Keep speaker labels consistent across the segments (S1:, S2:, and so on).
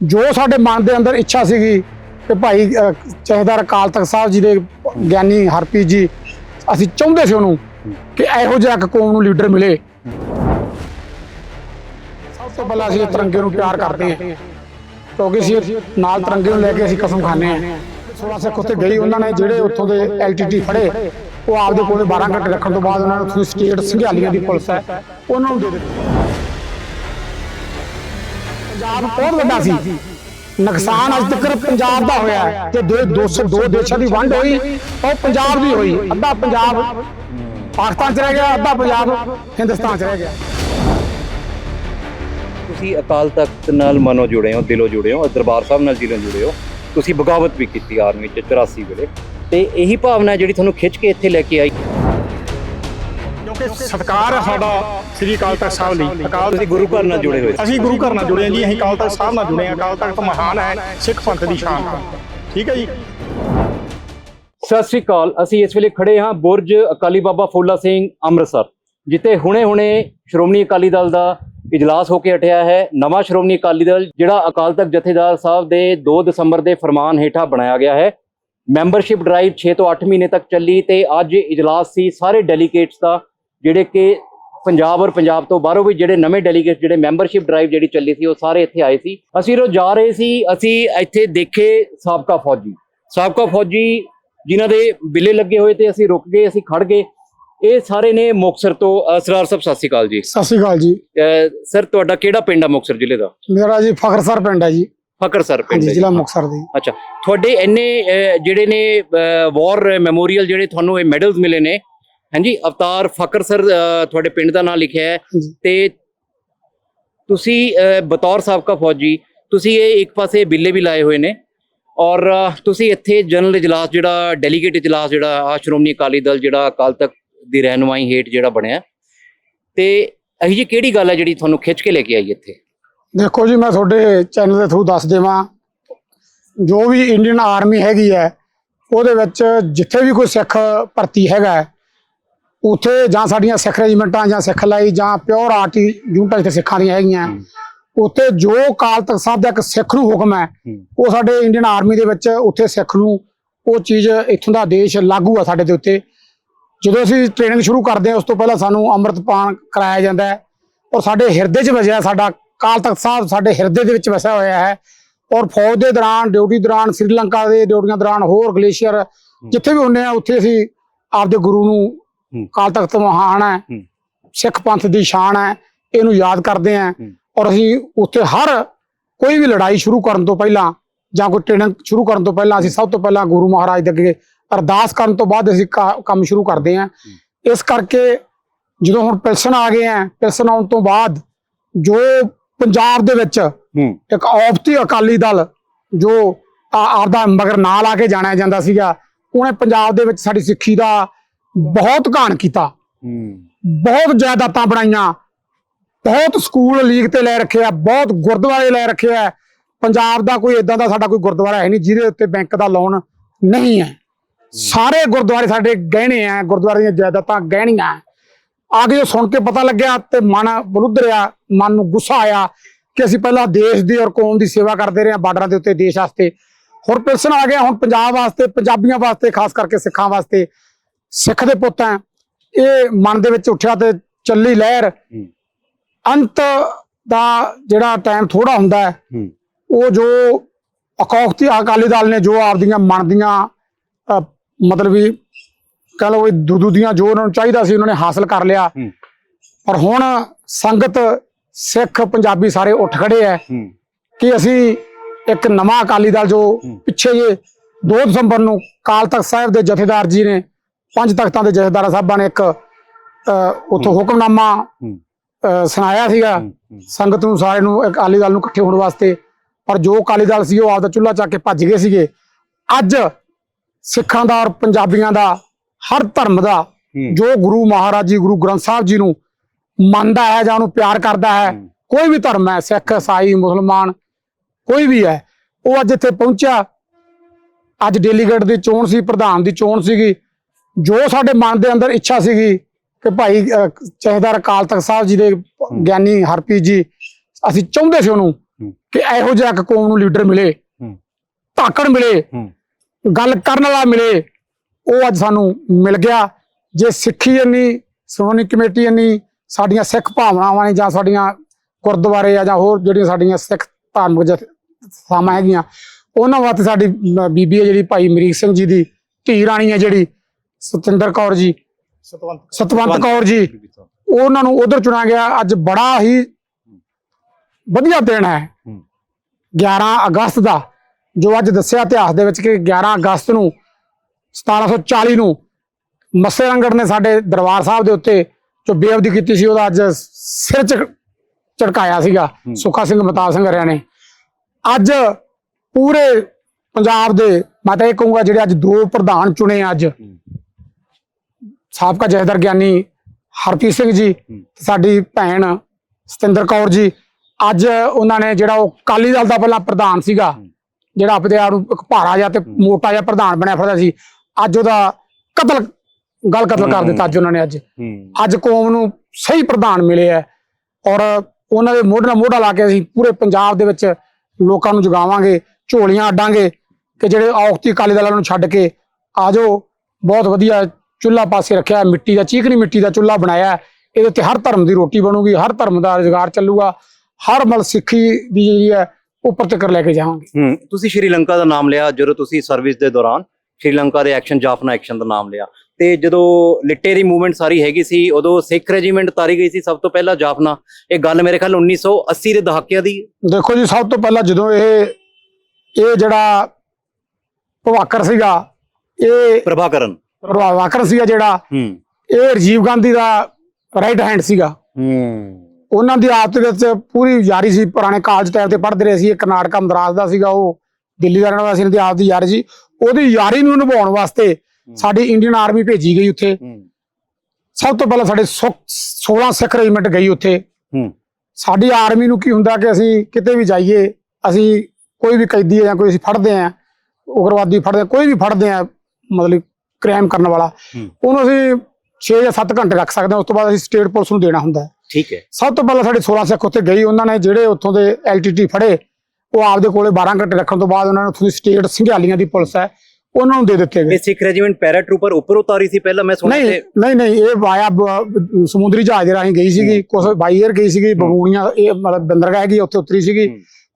S1: ਜੋ ਸਾਡੇ ਮਨ ਦੇ ਅੰਦਰ ਇੱਛਾ ਸੀਗੀ ਕਿ ਭਾਈ ਅਹ, ਅਕਾਲ ਤਖਤ ਸਾਹਿਬ ਜੀ ਦੇ ਗਿਆਨੀ ਹਰਪ੍ਰੀਤ ਜੀ ਅਸੀਂ ਚਾਹੁੰਦੇ ਸੀ ਉਹਨੂੰ ਕਿ ਇਹੋ ਜਿਹਾ ਕੌਮ ਨੂੰ ਲੀਡਰ ਮਿਲੇ। ਸਭ ਤੋਂ ਪਹਿਲਾਂ ਅਸੀਂ ਤਿਰੰਗੇ ਨੂੰ ਪਿਆਰ ਕਰਦੇ ਹਾਂ। ਕਿਉਂਕਿ ਅਸੀਂ ਨਾਲ ਤਿਰੰਗੇ ਨੂੰ ਲੈ ਕੇ ਅਸੀਂ ਕਸਮ ਖਾਂਦੇ ਹਾਂ। 16 ਸਿੱਖ ਉੱਥੇ ਗਈ ਉਹਨਾਂ ਨੇ ਜਿਹੜੇ ਉੱਥੋਂ ਦੇ ਐਲਟੀਟੀ ਫੜੇ ਉਹ ਆਪਦੇ ਕੋਲੇ 12 ਘੰਟੇ ਰੱਖਣ ਤੋਂ ਬਾਅਦ ਉਹਨਾਂ ਨੂੰ ਉੱਥੋਂ ਸਟੇਟ ਸੰਘਾਲੀਆਂ ਦੀ ਪੁਲਿਸ ਹੈ ਉਹਨਾਂ ਨੂੰ ਦੇ ਦਿੱਤੀ। ਪੰਜਾਬ ਬਹੁਤ ਵੱਡਾ ਸੀ? ਨੁਕਸਾਨ ਅੱਜ ਤੱਕ ਪੰਜਾਬ ਦਾ ਹੋਇਆ ਹੈ। ਤੇ ਦੋ ਦੋ ਸੌ ਦੋ ਦੇਸ਼ਾਂ ਦੀ ਵੰਡ ਹੋਈ, ਉਹ ਪੰਜਾਬ ਦੀ ਹੋਈ। ਅੱਧਾ ਪੰਜਾਬ ਪਾਕਿਸਤਾਨ ਚ ਰਹਿ ਗਿਆ, ਅੱਧਾ ਪੰਜਾਬ ਹਿੰਦੁਸਤਾਨ ਚ ਰਹਿ ਗਿਆ।
S2: ਤੁਸੀਂ ਅਕਾਲ ਤਖਤ ਨਾਲ ਮਨੋ ਜੁੜੇ ਹੋ, ਦਿਲੋਂ ਜੁੜੇ ਹੋ, ਦਰਬਾਰ ਸਾਹਿਬ ਨਾਲ ਦਿਲੋਂ ਜੁੜੇ ਹੋ। ਤੁਸੀਂ ਬਗਾਵਤ ਵੀ ਕੀਤੀ ਆਰਮੀ ਚ 84 ਵੇਲੇ। ਤੇ ਇਹੀ ਭਾਵਨਾ ਜਿਹੜੀ ਤੁਹਾਨੂੰ ਖਿੱਚ ਕੇ ਇੱਥੇ ਲੈ ਕੇ ਆਈ।
S3: ਕਿਉਂਕਿ ਸਤਕਾਰ ਹੈ ਸਾਡਾ ਸ੍ਰੀ ਅਕਾਲ ਤਖਤ ਸਾਹਿਬ ਲਈ। ਅਕਾਲ
S2: ਤੁਸੀਂ ਗੁਰੂ ਘਰ ਨਾਲ ਜੁੜੇ ਹੋਏ
S3: ਅਸੀਂ ਗੁਰੂ ਘਰ ਨਾਲ ਜੁੜੇ ਹਾਂ ਜੀ ਅਸੀਂ ਅਕਾਲ ਤਖਤ ਸਾਹਿਬ ਨਾਲ ਜੁੜੇ ਹਾਂ। ਅਕਾਲ ਤਖਤ ਮਹਾਨ ਹੈ ਸਿੱਖ ਪੰਥ ਦੀ ਸ਼ਾਨ। ਹੈ ਠੀਕ ਹੈ ਜੀ?
S2: ਸਤਿ ਸ੍ਰੀ ਅਕਾਲ ਅਸੀਂ ਇਸ ਵੇਲੇ ਖੜੇ ਹਾਂ ਬੁਰਜ ਅਕਾਲੀ ਬਾਬਾ ਫੂਲਾ ਸਿੰਘ ਅੰਮ੍ਰਿਤਸਰ ਜਿੱਥੇ ਹੁਣੇ-ਹੁਣੇ ਸ਼੍ਰੋਮਣੀ ਅਕਾਲੀ ਦਲ ਦਾ ਇਜਲਾਸ ਹੋ ਕੇ ਹਟਿਆ ਹੈ। ਨਵਾਂ ਸ਼੍ਰੋਮਣੀ ਅਕਾਲੀ ਦਲ ਜਿਹੜਾ ਅਕਾਲ ਤਖਤ ਜਥੇਦਾਰ ਸਾਹਿਬ ਦੇ 2 ਦਸੰਬਰ ਦੇ ਫਰਮਾਨ ਹੇਠਾਂ ਬਣਾਇਆ ਗਿਆ ਹੈ। ਮੈਂਬਰਸ਼ਿਪ ਡਰਾਈਵ 6 ਤੋਂ 8 ਮਹੀਨੇ ਤੱਕ ਚੱਲੀ ਤੇ ਅੱਜ ਇਜਲਾਸ ਸੀ ਸਾਰੇ ਡੈਲੀਗੇਟਸ ਦਾ। ਜਿਹੜੇ ਕਿ ਪੰਜਾਬ ਔਰ ਪੰਜਾਬ ਤੋਂ ਬਾਹਰੋਂ ਵੀ ਜਿਹੜੇ ਨਵੇਂ ਡੈਲੀਗੇਟ ਜਿਹੜੇ ਮੈਂਬਰਸ਼ਿਪ ਡਰਾਈਵ ਜਿਹੜੀ ਚੱਲੀ ਸੀ ਉਹ ਸਾਰੇ ਇੱਥੇ ਆਏ ਸੀ। ਅਸੀਂ ਰੋ ਜਾ ਰਹੇ ਸੀ ਅਸੀਂ ਇੱਥੇ ਦੇਖੇ ਸਾਬਕਾ ਫੌਜੀ। ਸਾਬਕਾ ਫੌਜੀ ਜਿਨ੍ਹਾਂ ਦੇ ਬਿੱਲੇ ਲੱਗੇ ਹੋਏ ਤੇ ਅਸੀਂ ਰੁਕ ਗਏ ਅਸੀਂ ਖੜ ਗਏ। ਇਹ ਸਾਰੇ ਨੇ ਮੁਕਤਸਰ ਤੋਂ ਅ, ਸਰਦਾਰ ਸਾਹਿਬ ਸਤਿ ਸ਼੍ਰੀ ਅਕਾਲ ਜੀ।
S1: ਸਤਿ ਸ਼੍ਰੀ ਅਕਾਲ ਜੀ।
S2: ਸਰ ਤੁਹਾਡਾ ਕਿਹੜਾ ਪਿੰਡ ਆ ਮੁਕਤਸਰ ਜ਼ਿਲ੍ਹੇ ਦਾ?
S1: ਮੇਰਾ ਜੀ ਫਖਰਸਰ ਪਿੰਡ ਹੈ ਜੀ।
S2: ਫਕਰ ਸਰ ਪਿੰਡ।
S1: ਜ਼ਿਲ੍ਹਾ ਮੁਕਤਸਰ ਦੀ।
S2: ਅੱਛਾ। ਤੁਹਾਡੇ ਇੰਨੇ ਜਿਹੜੇ ਨੇ ਵਾਰ ਮੈਮੋਰੀਅਲ ਜਿਹੜੇ ਤੁਹਾਨੂੰ ਇਹ ਮੈਡਲਸ ਮਿਲੇ ਨੇ ਹਾਂਜੀ ਅਵਤਾਰ ਫਕਰ ਸਰ ਤੁਹਾਡੇ ਪਿੰਡ ਦਾ ਨਾਮ ਲਿਖਿਆ ਹੈ। ਤੇ ਤੁਸੀਂ ਬਤੌਰ ਸਾਬਕਾ ਫੌਜੀ ਤੁਸੀਂ ਇਹ ਇੱਕ ਪਾਸੇ ਬਿੱਲੇ ਵੀ ਲਾਏ ਹੋਏ ਨੇ ਔਰ ਤੁਸੀਂ ਇੱਥੇ ਜਨਰਲ ਇਜਲਾਸ ਜਿਹੜਾ ਡੈਲੀਗੇਟ ਇਜਲਾਸ ਜਿਹੜਾ ਆ ਸ਼੍ਰੋਮਣੀ ਅਕਾਲੀ ਦਲ ਜਿਹੜਾ ਅਕਾਲ ਤਖਤ ਦੀ ਰਹਿਨੁਮਾਈ ਹੇਠ ਜਿਹੜਾ ਬਣਿਆ। ਤੇ ਇਹੀ ਜੀ ਕਿਹੜੀ ਗੱਲ ਹੈ ਜਿਹੜੀ ਤੁਹਾਨੂੰ ਖਿੱਚ ਕੇ ਲੈ ਕੇ ਆਈ ਇੱਥੇ?
S1: ਦੇਖੋ ਜੀ ਮੈਂ ਤੁਹਾਡੇ ਚੈਨਲ ਦੇ ਥਰੂ ਦੱਸ ਦੇਵਾਂ। ਜੋ ਵੀ ਇੰਡੀਅਨ ਆਰਮੀ ਹੈਗੀ ਹੈ ਉਹਦੇ ਵਿੱਚ ਜਿੱਥੇ ਵੀ ਕੋਈ ਸਿੱਖ ਭਰਤੀ ਹੈਗਾ ਉੱਥੇ ਜਾਂ ਸਾਡੀਆਂ ਸਿੱਖ ਰੈਜੀਮੈਂਟਾਂ ਜਾਂ ਸਿੱਖ ਲਈ ਜਾਂ ਪਿਓਰ ਆਰਟੀ ਯੂਨਿਟਾਂ ਜਿੱਥੇ ਸਿੱਖਾਂ ਦੀਆਂ ਹੈਗੀਆਂ ਉੱਥੇ ਜੋ ਕਾਲ ਤਖਤ ਸਾਹਿਬ ਦਾ ਇੱਕ ਸਿੱਖ ਨੂੰ ਹੁਕਮ ਹੈ ਉਹ ਸਾਡੇ ਇੰਡੀਅਨ ਆਰਮੀ ਦੇ ਵਿੱਚ ਉੱਥੇ ਸਿੱਖ ਨੂੰ ਉਹ ਚੀਜ਼ ਇੱਥੋਂ ਦਾ ਆਦੇਸ਼ ਲਾਗੂ ਆ ਸਾਡੇ ਦੇ ਉੱਤੇ। ਜਦੋਂ ਅਸੀਂ ਟ੍ਰੇਨਿੰਗ ਸ਼ੁਰੂ ਕਰਦੇ ਹਾਂ ਉਸ ਤੋਂ ਪਹਿਲਾਂ ਸਾਨੂੰ ਅੰਮ੍ਰਿਤਪਾਨ ਕਰਾਇਆ ਜਾਂਦਾ ਹੈ ਔਰ ਸਾਡੇ ਹਿਰਦੇ 'ਚ ਵਜਿਆ ਸਾਡਾ ਕਾਲ ਤਖਤ ਸਾਹਿਬ ਸਾਡੇ ਹਿਰਦੇ ਦੇ ਵਿੱਚ ਵਸਿਆ ਹੋਇਆ ਹੈ ਔਰ ਫੌਜ ਦੇ ਦੌਰਾਨ ਡਿਊਟੀ ਦੌਰਾਨ ਸ੍ਰੀਲੰਕਾ ਦੇ ਡਿਊਟੀਆਂ ਦੌਰਾਨ ਹੋਰ ਗਲੇਸ਼ੀਅਰ ਜਿੱਥੇ ਵੀ ਹੁੰਨੇ ਆ ਉੱਥੇ ਅਸੀਂ ਆਪਦੇ ਗੁਰੂ ਨੂੰ। ਕਾਲ ਤਖਤ ਮਹਾਨ ਹੈ। ਸਿੱਖ ਪੰਥ ਦੀ ਸ਼ਾਨ ਹੈ। ਇਹਨੂੰ ਯਾਦ ਕਰਦੇ ਹੂੰ। ਔਰ ਅਸੀਂ ਉੱਥੇ ਹਰ ਕੋਈ ਵੀ ਲੜਾਈ ਸ਼ੁਰੂ ਕਰਨ ਤੋਂ ਪਹਿਲਾਂ ਜਾਂ ਕੋਈ ਟ੍ਰੇਨਿੰਗ ਸ਼ੁਰੂ ਕਰਨ ਤੋਂ ਪਹਿਲਾਂ ਅਸੀਂ ਸਭ ਤੋਂ ਪਹਿਲਾਂ ਗੁਰੂ ਮਹਾਰਾਜ ਦੇ ਅੱਗੇ ਅਰਦਾਸ ਕਰਨ ਤੋਂ ਬਾਅਦ ਅਸੀਂ ਕੰਮ ਸ਼ੁਰੂ ਕਰਦੇ ਹਾਂ। ਇਸ ਕਰਕੇ ਜਦੋਂ ਹੁਣ ਪਿਲਸਨ ਆ ਗਏ ਆ ਪਿਲਸਨ ਆਉਣ ਤੋਂ ਬਾਅਦ ਜੋ ਪੰਜਾਬ ਦੇ ਵਿੱਚ ਇੱਕ ਔਪਤੀ ਅਕਾਲੀ ਦਲ ਜੋ ਆ- ਆਪਦਾ ਮਗਰ ਨਾਲ ਲਾ ਕੇ ਜਾਣਿਆ ਜਾਂਦਾ ਸੀਗਾ ਉਹਨੇ ਪੰਜਾਬ ਦੇ ਵਿੱਚ ਸਾਡੀ ਸਿੱਖੀ ਦਾ ਬਹੁਤ ਘਾਣ ਕੀਤਾ। ਬਹੁਤ ਜਾਇਦਾਦਾਂ ਬਣਾਈਆਂ। ਬਹੁਤ ਸਕੂਲ ਲੀਗ ਤੇ ਲੈ ਰੱਖਿਆ ਬਹੁਤ ਗੁਰਦੁਆਰੇ ਲੈ ਰੱਖੇ ਆ। ਪੰਜਾਬ ਦਾ ਕੋਈ ਇਦਾਂ ਦਾ ਸਾਡਾ ਕੋਈ ਗੁਰਦੁਆਰਾ ਹੈ ਨਹੀਂ, ਜਿਹਦੇ ਉੱਤੇ ਬੈਂਕ ਦਾ ਲੋਨ ਨਹੀਂ ਹੈ। ਸਾਰੇ ਗੁਰਦੁਆਰੇ ਸਾਡੇ ਗਹਿਣੇ ਆ, ਗੁਰਦੁਆਰੇ ਦੀਆਂ ਜਾਇਦਾਦਾਂ ਗਹਿਣੀਆਂ। ਆ ਕੇ ਸੁਣ ਕੇ ਪਤਾ ਲੱਗਿਆ ਤੇ ਮਨ ਬਲੁੱਧ ਰਿਹਾ, ਮਨ ਨੂੰ ਗੁੱਸਾ ਆਇਆ ਕਿ ਅਸੀਂ ਪਹਿਲਾਂ ਦੇਸ਼ ਦੀ ਔਰ ਕੌਮ ਦੀ ਸੇਵਾ ਕਰਦੇ ਰਹੇ ਹਾਂ, ਬਾਰਡਰਾਂ ਦੇ ਉੱਤੇ ਦੇਸ਼ ਵਾਸਤੇ। ਹੁਣ ਪਿਲਸਨ ਆ ਗਿਆ, ਹੁਣ ਪੰਜਾਬ ਵਾਸਤੇ, ਪੰਜਾਬੀਆਂ ਵਾਸਤੇ, ਖਾਸ ਕਰਕੇ ਸਿੱਖਾਂ ਵਾਸਤੇ। ਸਿੱਖ ਦੇ ਪੁੱਤ ਹੈ ਇਹ ਮਨ ਦੇ ਵਿੱਚ ਉੱਠਿਆ ਤੇ ਚੱਲੀ ਲਹਿਰ। ਅੰਤ ਦਾ ਜਿਹੜਾ ਟਾਈਮ ਥੋੜਾ ਹੁੰਦਾ ਹੈ ਉਹ ਜੋ ਅਕੌਖਤੀ ਅਕਾਲੀ ਦਲ ਨੇ ਜੋ ਆਪਦੀਆਂ ਮਨ ਦੀਆਂ ਮਤਲਬ ਵੀ ਕਹ ਲਓ ਦੁੱਧੂ ਦੀਆਂ ਜੋ ਉਹਨਾਂ ਨੂੰ ਚਾਹੀਦਾ ਸੀ ਉਹਨਾਂ ਨੇ ਹਾਸਲ ਕਰ ਲਿਆ। ਪਰ ਹੁਣ ਸੰਗਤ ਸਿੱਖ ਪੰਜਾਬੀ ਸਾਰੇ ਉੱਠ ਖੜੇ ਐ ਕਿ ਅਸੀਂ ਇੱਕ ਨਵਾਂ ਅਕਾਲੀ ਦਲ ਜੋ। ਪਿੱਛੇ ਜੇ 2 ਦਸੰਬਰ ਨੂੰ ਕਾਲ ਤਖਤ ਸਾਹਿਬ ਦੇ ਜਥੇਦਾਰ ਜੀ ਨੇ ਪੰਜ ਤਖਤਾਂ ਦੇ ਜਥੇਦਾਰਾਂ ਸਾਹਿਬਾਂ ਨੇ ਇੱਕ ਉੱਥੋਂ ਹੁਕਮਨਾਮਾ ਸੁਣਾਇਆ ਸੀਗਾ। ਸੰਗਤ ਨੂੰ ਸਾਰੇ ਨੂੰ ਇੱਕ ਅਕਾਲੀ ਦਲ ਨੂੰ ਇਕੱਠੇ ਹੋਣ ਵਾਸਤੇ। ਪਰ ਜੋ ਅਕਾਲੀ ਦਲ ਸੀ ਉਹ ਆਪਦਾ ਚੁੱਲ੍ਹਾ ਚੱਕ ਕੇ ਭੱਜ ਗਏ ਸੀਗੇ। ਅੱਜ ਸਿੱਖਾਂ ਦਾ ਔਰ ਪੰਜਾਬੀਆਂ ਦਾ ਹਰ ਧਰਮ ਦਾ। ਜੋ ਗੁਰੂ ਮਹਾਰਾਜ ਜੀ ਗੁਰੂ ਗ੍ਰੰਥ ਸਾਹਿਬ ਜੀ ਨੂੰ ਮੰਨਦਾ ਹੈ ਜਾਂ ਉਹਨੂੰ ਪਿਆਰ ਕਰਦਾ ਹੈ
S2: ਹੂੰ।
S1: ਕੋਈ ਵੀ ਧਰਮ ਹੈ ਸਿੱਖ ਈਸਾਈ ਮੁਸਲਮਾਨ ਕੋਈ ਵੀ ਹੈ ਉਹ ਅੱਜ ਇੱਥੇ ਪਹੁੰਚਿਆ। ਅੱਜ ਡੈਲੀਗੇਟ ਦੀ ਚੋਣ ਸੀ ਪ੍ਰਧਾਨ ਦੀ ਚੋਣ ਸੀਗੀ। ਜੋ ਸਾਡੇ ਮਨ ਦੇ ਅੰਦਰ ਇੱਛਾ ਸੀਗੀ ਕਿ ਭਾਈ ਅਹ, ਜਥੇਦਾਰ ਅਕਾਲ ਤਖਤ ਸਾਹਿਬ ਜੀ ਦੇ ਗਿਆਨੀ ਹਰਪ੍ਰੀਤ ਜੀ ਅਸੀਂ ਚਾਹੁੰਦੇ ਸੀ ਉਹਨੂੰ। ਕਿ ਇਹੋ ਜਿਹਾ ਇੱਕ ਕੌਮ ਨੂੰ ਲੀਡਰ ਮਿਲੇ। ਧਾਕੜ ਮਿਲੇ। ਗੱਲ ਕਰਨ ਵਾਲਾ ਮਿਲੇ ਉਹ ਅੱਜ ਸਾਨੂੰ ਮਿਲ ਗਿਆ ਜੇ ਸਿੱਖੀ ਇੰਨੀ ਸ਼੍ਰੋਮਣੀ ਕਮੇਟੀ ਇੰਨੀ ਸਾਡੀਆਂ ਸਿੱਖ ਭਾਵਨਾਵਾਂ ਨੇ ਜਾਂ ਸਾਡੀਆਂ ਗੁਰਦੁਆਰੇ ਆ ਜਾਂ ਹੋਰ ਜਿਹੜੀਆਂ ਸਾਡੀਆਂ ਸਿੱਖ ਧਾਰਮਿਕ ਜਥ- ਥਾਵਾਂ ਹੈਗੀਆਂ ਉਹਨਾਂ ਵਾਸਤੇ ਸਾਡੀ ਬੀਬੀ ਹੈ ਜਿਹੜੀ ਭਾਈ ਮਰੀਕ ਸਿੰਘ ਜੀ ਦੀ ਧੀ ਰਾਣੀ ਹੈ ਜਿਹੜੀ ਸਤਿੰਦਰ ਕੌਰ ਜੀ।
S3: ਸਤਵੰਤ
S1: ਸਤਵੰਤ ਕੌਰ ਜੀ। ਉਹਨਾਂ ਨੂੰ ਉਧਰ ਚੁਣਿਆ ਗਿਆ। ਅੱਜ ਬੜਾ ਹੀ ਵਧੀਆ ਦਿਨ ਹੈ।
S2: ਹੂੰ।
S1: 11 ਅਗਸਤ ਦਾ ਜੋ ਅੱਜ ਦੱਸਿਆ ਇਤਿਹਾਸ ਦੇ ਵਿੱਚ ਕਿ 11 ਅਗਸਤ ਨੂੰ 1740 ਨੂੰ ਮੱਸੇ ਰੰਗੜ ਨੇ ਸਾਡੇ ਦਰਬਾਰ ਸਾਹਿਬ ਦੇ ਉੱਤੇ ਜੋ ਬੇਅਦਬੀ ਕੀਤੀ ਸੀ ਉਹਦਾ ਅੱਜ ਸਿਰ ਚ ਝਟਕਾਇਆ ਸੀਗਾ। ਸੁੱਖਾ ਸਿੰਘ ਮਤਾ ਸਿੰਘ ਹਰਿਆ ਨੇ ਅੱਜ ਪੂਰੇ ਪੰਜਾਬ ਦੇ ਮੈਂ ਤਾਂ ਇਹ ਕਹੂੰਗਾ ਜਿਹੜੇ ਅੱਜ ਦੋ ਪ੍ਰਧਾਨ ਚੁਣੇ ਅੱਜ। ਸਾਬਕਾ ਜਥੇਦਾਰ ਗਿਆਨੀ ਹਰਪ੍ਰੀਤ ਸਿੰਘ ਜੀ। ਤੇ ਸਾਡੀ ਭੈਣ ਸਤਿੰਦਰ ਕੌਰ ਜੀ। ਅੱਜ ਉਹਨਾਂ ਨੇ ਜਿਹੜਾ ਉਹ ਕਾਲੀ ਦਲ ਦਾ ਪਹਿਲਾਂ ਪ੍ਰਧਾਨ ਸੀਗਾ। ਜਿਹੜਾ ਆਪਣੇ ਆਪ ਨੂੰ ਇੱਕ ਭਾਰਾ ਜਿਹਾ ਤੇ ਮੋਟਾ ਜਿਹਾ ਪ੍ਰਧਾਨ ਬਣਿਆ ਫਿਰਦਾ ਸੀ ਅੱਜ ਉਹਦਾ ਕਤਲ ਗੱਲ ਕਤਲ ਕਰ ਦਿੱਤਾ ਅੱਜ ਉਹਨਾਂ ਨੇ ਅੱਜ। ਅੱਜ ਕੌਮ ਨੂੰ ਸਹੀ ਪ੍ਰਧਾਨ ਮਿਲੇ ਹੈ ਔਰ ਉਹਨਾਂ ਦੇ ਮੋਢੇ ਨਾਲ ਮੋਢਾ ਲਾ ਕੇ ਅਸੀਂ ਪੂਰੇ ਪੰਜਾਬ ਦੇ ਵਿੱਚ ਲੋਕਾਂ ਨੂੰ ਜਗਾਵਾਂਗੇ ਝੋਲੀਆਂ ਅੱਡਾਂਗੇ ਕਿ ਜਿਹੜੇ ਔਖਤੀ ਅਕਾਲੀ ਦਲਾਂ ਨੂੰ ਛੱਡ ਕੇ ਆ ਜਾਓ। ਬਹੁਤ ਵਧੀਆ ਚੁੱਲ੍ਹਾ ਪਾਸੇ ਰੱਖਿਆ ਮਿੱਟੀ ਦਾ ਚੀਕਣੀ ਮਿੱਟੀ ਦਾ ਚੁੱਲ੍ਹਾ ਬਣਾਇਆ। ਇਹਦੇ ਉੱਤੇ ਹਰ ਧਰਮ ਦੀ ਰੋਟੀ ਬਣੂਗੀ ਹਰ ਧਰਮ ਦਾ ਰੁਜ਼ਗਾਰ ਚੱਲੂਗਾ ਹਰ ਮਲ ਸਿੱਖੀ ਦੀ ਜਿਹੜੀ ਹੈ ਉੱਪਰ ਤੱਕ ਲੈ ਕੇ ਜਾਵਾਂਗੇ
S2: ਹੂੰ ਤੁਸੀਂ ਸ਼੍ਰੀਲੰਕਾ ਦਾ ਨਾਮ ਲਿਆ ਜਦੋਂ ਤੁਸੀਂ ਸਰਵਿਸ ਦੇ ਦੌਰਾਨ ਸ਼੍ਰੀਲੰਕਾ ਦੇ ਐਕਸ਼ਨ ਜਾਫਨਾ ਐਕਸ਼ਨ ਦਾ ਨਾਮ ਲਿਆ ਤੇ ਜਦੋਂ ਲਿਟੇਰੀ ਮੂਵਮੈਂਟ ਸਾਰੀ ਹੈਗੀ ਸੀ ਉਦੋਂ ਸਿੱਖ ਰੈਜੀਮੈਂਟ ਤਾਰੀ ਗਈ ਸੀ ਸਭ ਤੋਂ ਪਹਿਲਾਂ ਜਾਫਨਾ ਇਹ ਗੱਲ ਮੇਰੇ ਖਿਆਲ 1980 ਦੇ ਦਹਾਕਿਆਂ ਦੀ।
S1: ਦੇਖੋ ਜੀ ਸਭ ਤੋਂ ਪਹਿਲਾਂ ਜਦੋਂ ਇਹ ਇਹ ਜਿਹੜਾ ਭਵਾਕਰ ਸੀਗਾ ਇਹ
S2: ਪ੍ਰਭਾਕਰਨ
S1: ਭਵਾਕਰ ਸੀਗਾ ਜਿਹੜਾ।
S2: ਹੂੰ।
S1: ਇਹ ਰਾਜੀਵ ਗਾਂਧੀ ਦਾ ਰਾਈਟ ਹੈਂਡ ਸੀਗਾ।
S2: ਹੂੰ।
S1: ਉਹਨਾਂ ਦੀ ਆਪਸ ਵਿੱਚ ਪੂਰੀ ਯਾਰੀ ਸੀ ਪੁਰਾਣੇ ਕਾਲਜ ਟਾਈਮ ਤੇ ਪੜ੍ਹਦੇ ਰਹੇ ਸੀ। ਇਹ ਕਰਨਾਟਕਾ ਮਦਰਾਸ ਦਾ ਸੀਗਾ ਉਹ ਦਿੱਲੀ ਦਾ ਰਹਿਣ ਵਾਲਾ ਸੀ ਇਹਨਾਂ ਦੀ ਆਪ ਦੀ ਯਾਰੀ ਸੀ। ਉਹਦੀ ਯਾਰੀ ਨੂੰ ਨਿਭਾਉਣ ਵਾਸਤੇ ਸਾਡੀ ਇੰਡੀਅਨ ਆਰਮੀ ਭੇਜੀ ਗਈ ਉੱਥੇ।
S2: ਹੂੰ।
S1: ਸਭ ਤੋਂ ਪਹਿਲਾਂ ਸਾਡੇ ਸੁ- 16 ਸਿੱਖ ਰੈਜੀਮੈਂਟ ਗਈ ਉੱਥੇ।
S2: ਹੂੰ।
S1: ਸਾਡੀ ਆਰਮੀ ਨੂੰ ਕੀ ਹੁੰਦਾ ਕਿ ਅਸੀਂ ਕਿਤੇ ਵੀ ਜਾਈਏ ਅਸੀਂ ਕੋਈ ਵੀ ਕੈਦੀ ਹੈ ਜਾਂ ਕੋਈ ਅਸੀਂ ਫੜਦੇ ਆ ਉਗਰਵਾਦੀ ਫੜਦੇ ਕੋਈ ਵੀ ਫੜਦੇ ਆ ਮਤਲਬ ਕ੍ਰਾਈਮ ਕਰਨ ਵਾਲਾ। ਉਹਨੂੰ ਅਸੀਂ 6 ਜਾਂ 7 ਘੰਟੇ ਰੱਖ ਸਕਦੇ ਹਾਂ ਉਸ ਤੋਂ ਬਾਅਦ ਅਸੀਂ ਸਟੇਟ ਪੁਲਿਸ ਨੂੰ ਦੇਣਾ ਹੁੰਦਾ
S2: ਠੀਕ ਹੈ।
S1: ਸਭ ਤੋਂ ਪਹਿਲਾਂ ਸਾਡੇ 16 ਸਿੱਖ ਉੱਥੇ ਗਈ ਉਹਨਾਂ ਨੇ ਜਿਹੜੇ ਉੱਥੋਂ ਦੇ ਐਲਟੀਟੀ ਫੜੇ ਉਹ ਆਪਦੇ ਕੋਲੇ 12 ਘੰਟੇ ਰੱਖਣ ਤੋਂ ਬਾਅਦ ਉਹਨਾਂ ਨੇ ਉੱਥੋਂ ਦੀ ਸਟੇਟ ਸੰਘਿਆਲੀਆਂ ਦੀ ਪੁਲਿਸ ਹੈ ਉਹਨਾਂ ਨੂੰ ਦੇ ਦਿੱਤੇ ਗਏ।
S2: ਇਹ ਸਿੱਖ ਰੈਜੀਮੈਂਟ ਪੈਰਾ ਟਰੂਪਰ ਉੱਪਰ ਉਤਾਰੀ ਸੀ ਪਹਿਲਾਂ ਮੈਂ ਸੁਣਿਆ
S1: ਨਹੀਂ ਨਹੀਂ ਨਹੀਂ ਇਹ ਵਾਇਆ ਬ- ਸਮੁੰਦਰੀ ਜਹਾਜ਼ ਦੇ ਰਾਹੀਂ ਗਈ ਸੀਗੀ ਕੁਝ ਬਾਈ 에ਅਰ ਗਈ ਸੀਗੀ ਬਗੂਣੀਆਂ ਇਹ ਮਤਲਬ ਬੰਦਰਗਾਹ ਹੈਗੀ ਉੱਥੇ ਉਤਰੀ ਸੀਗੀ।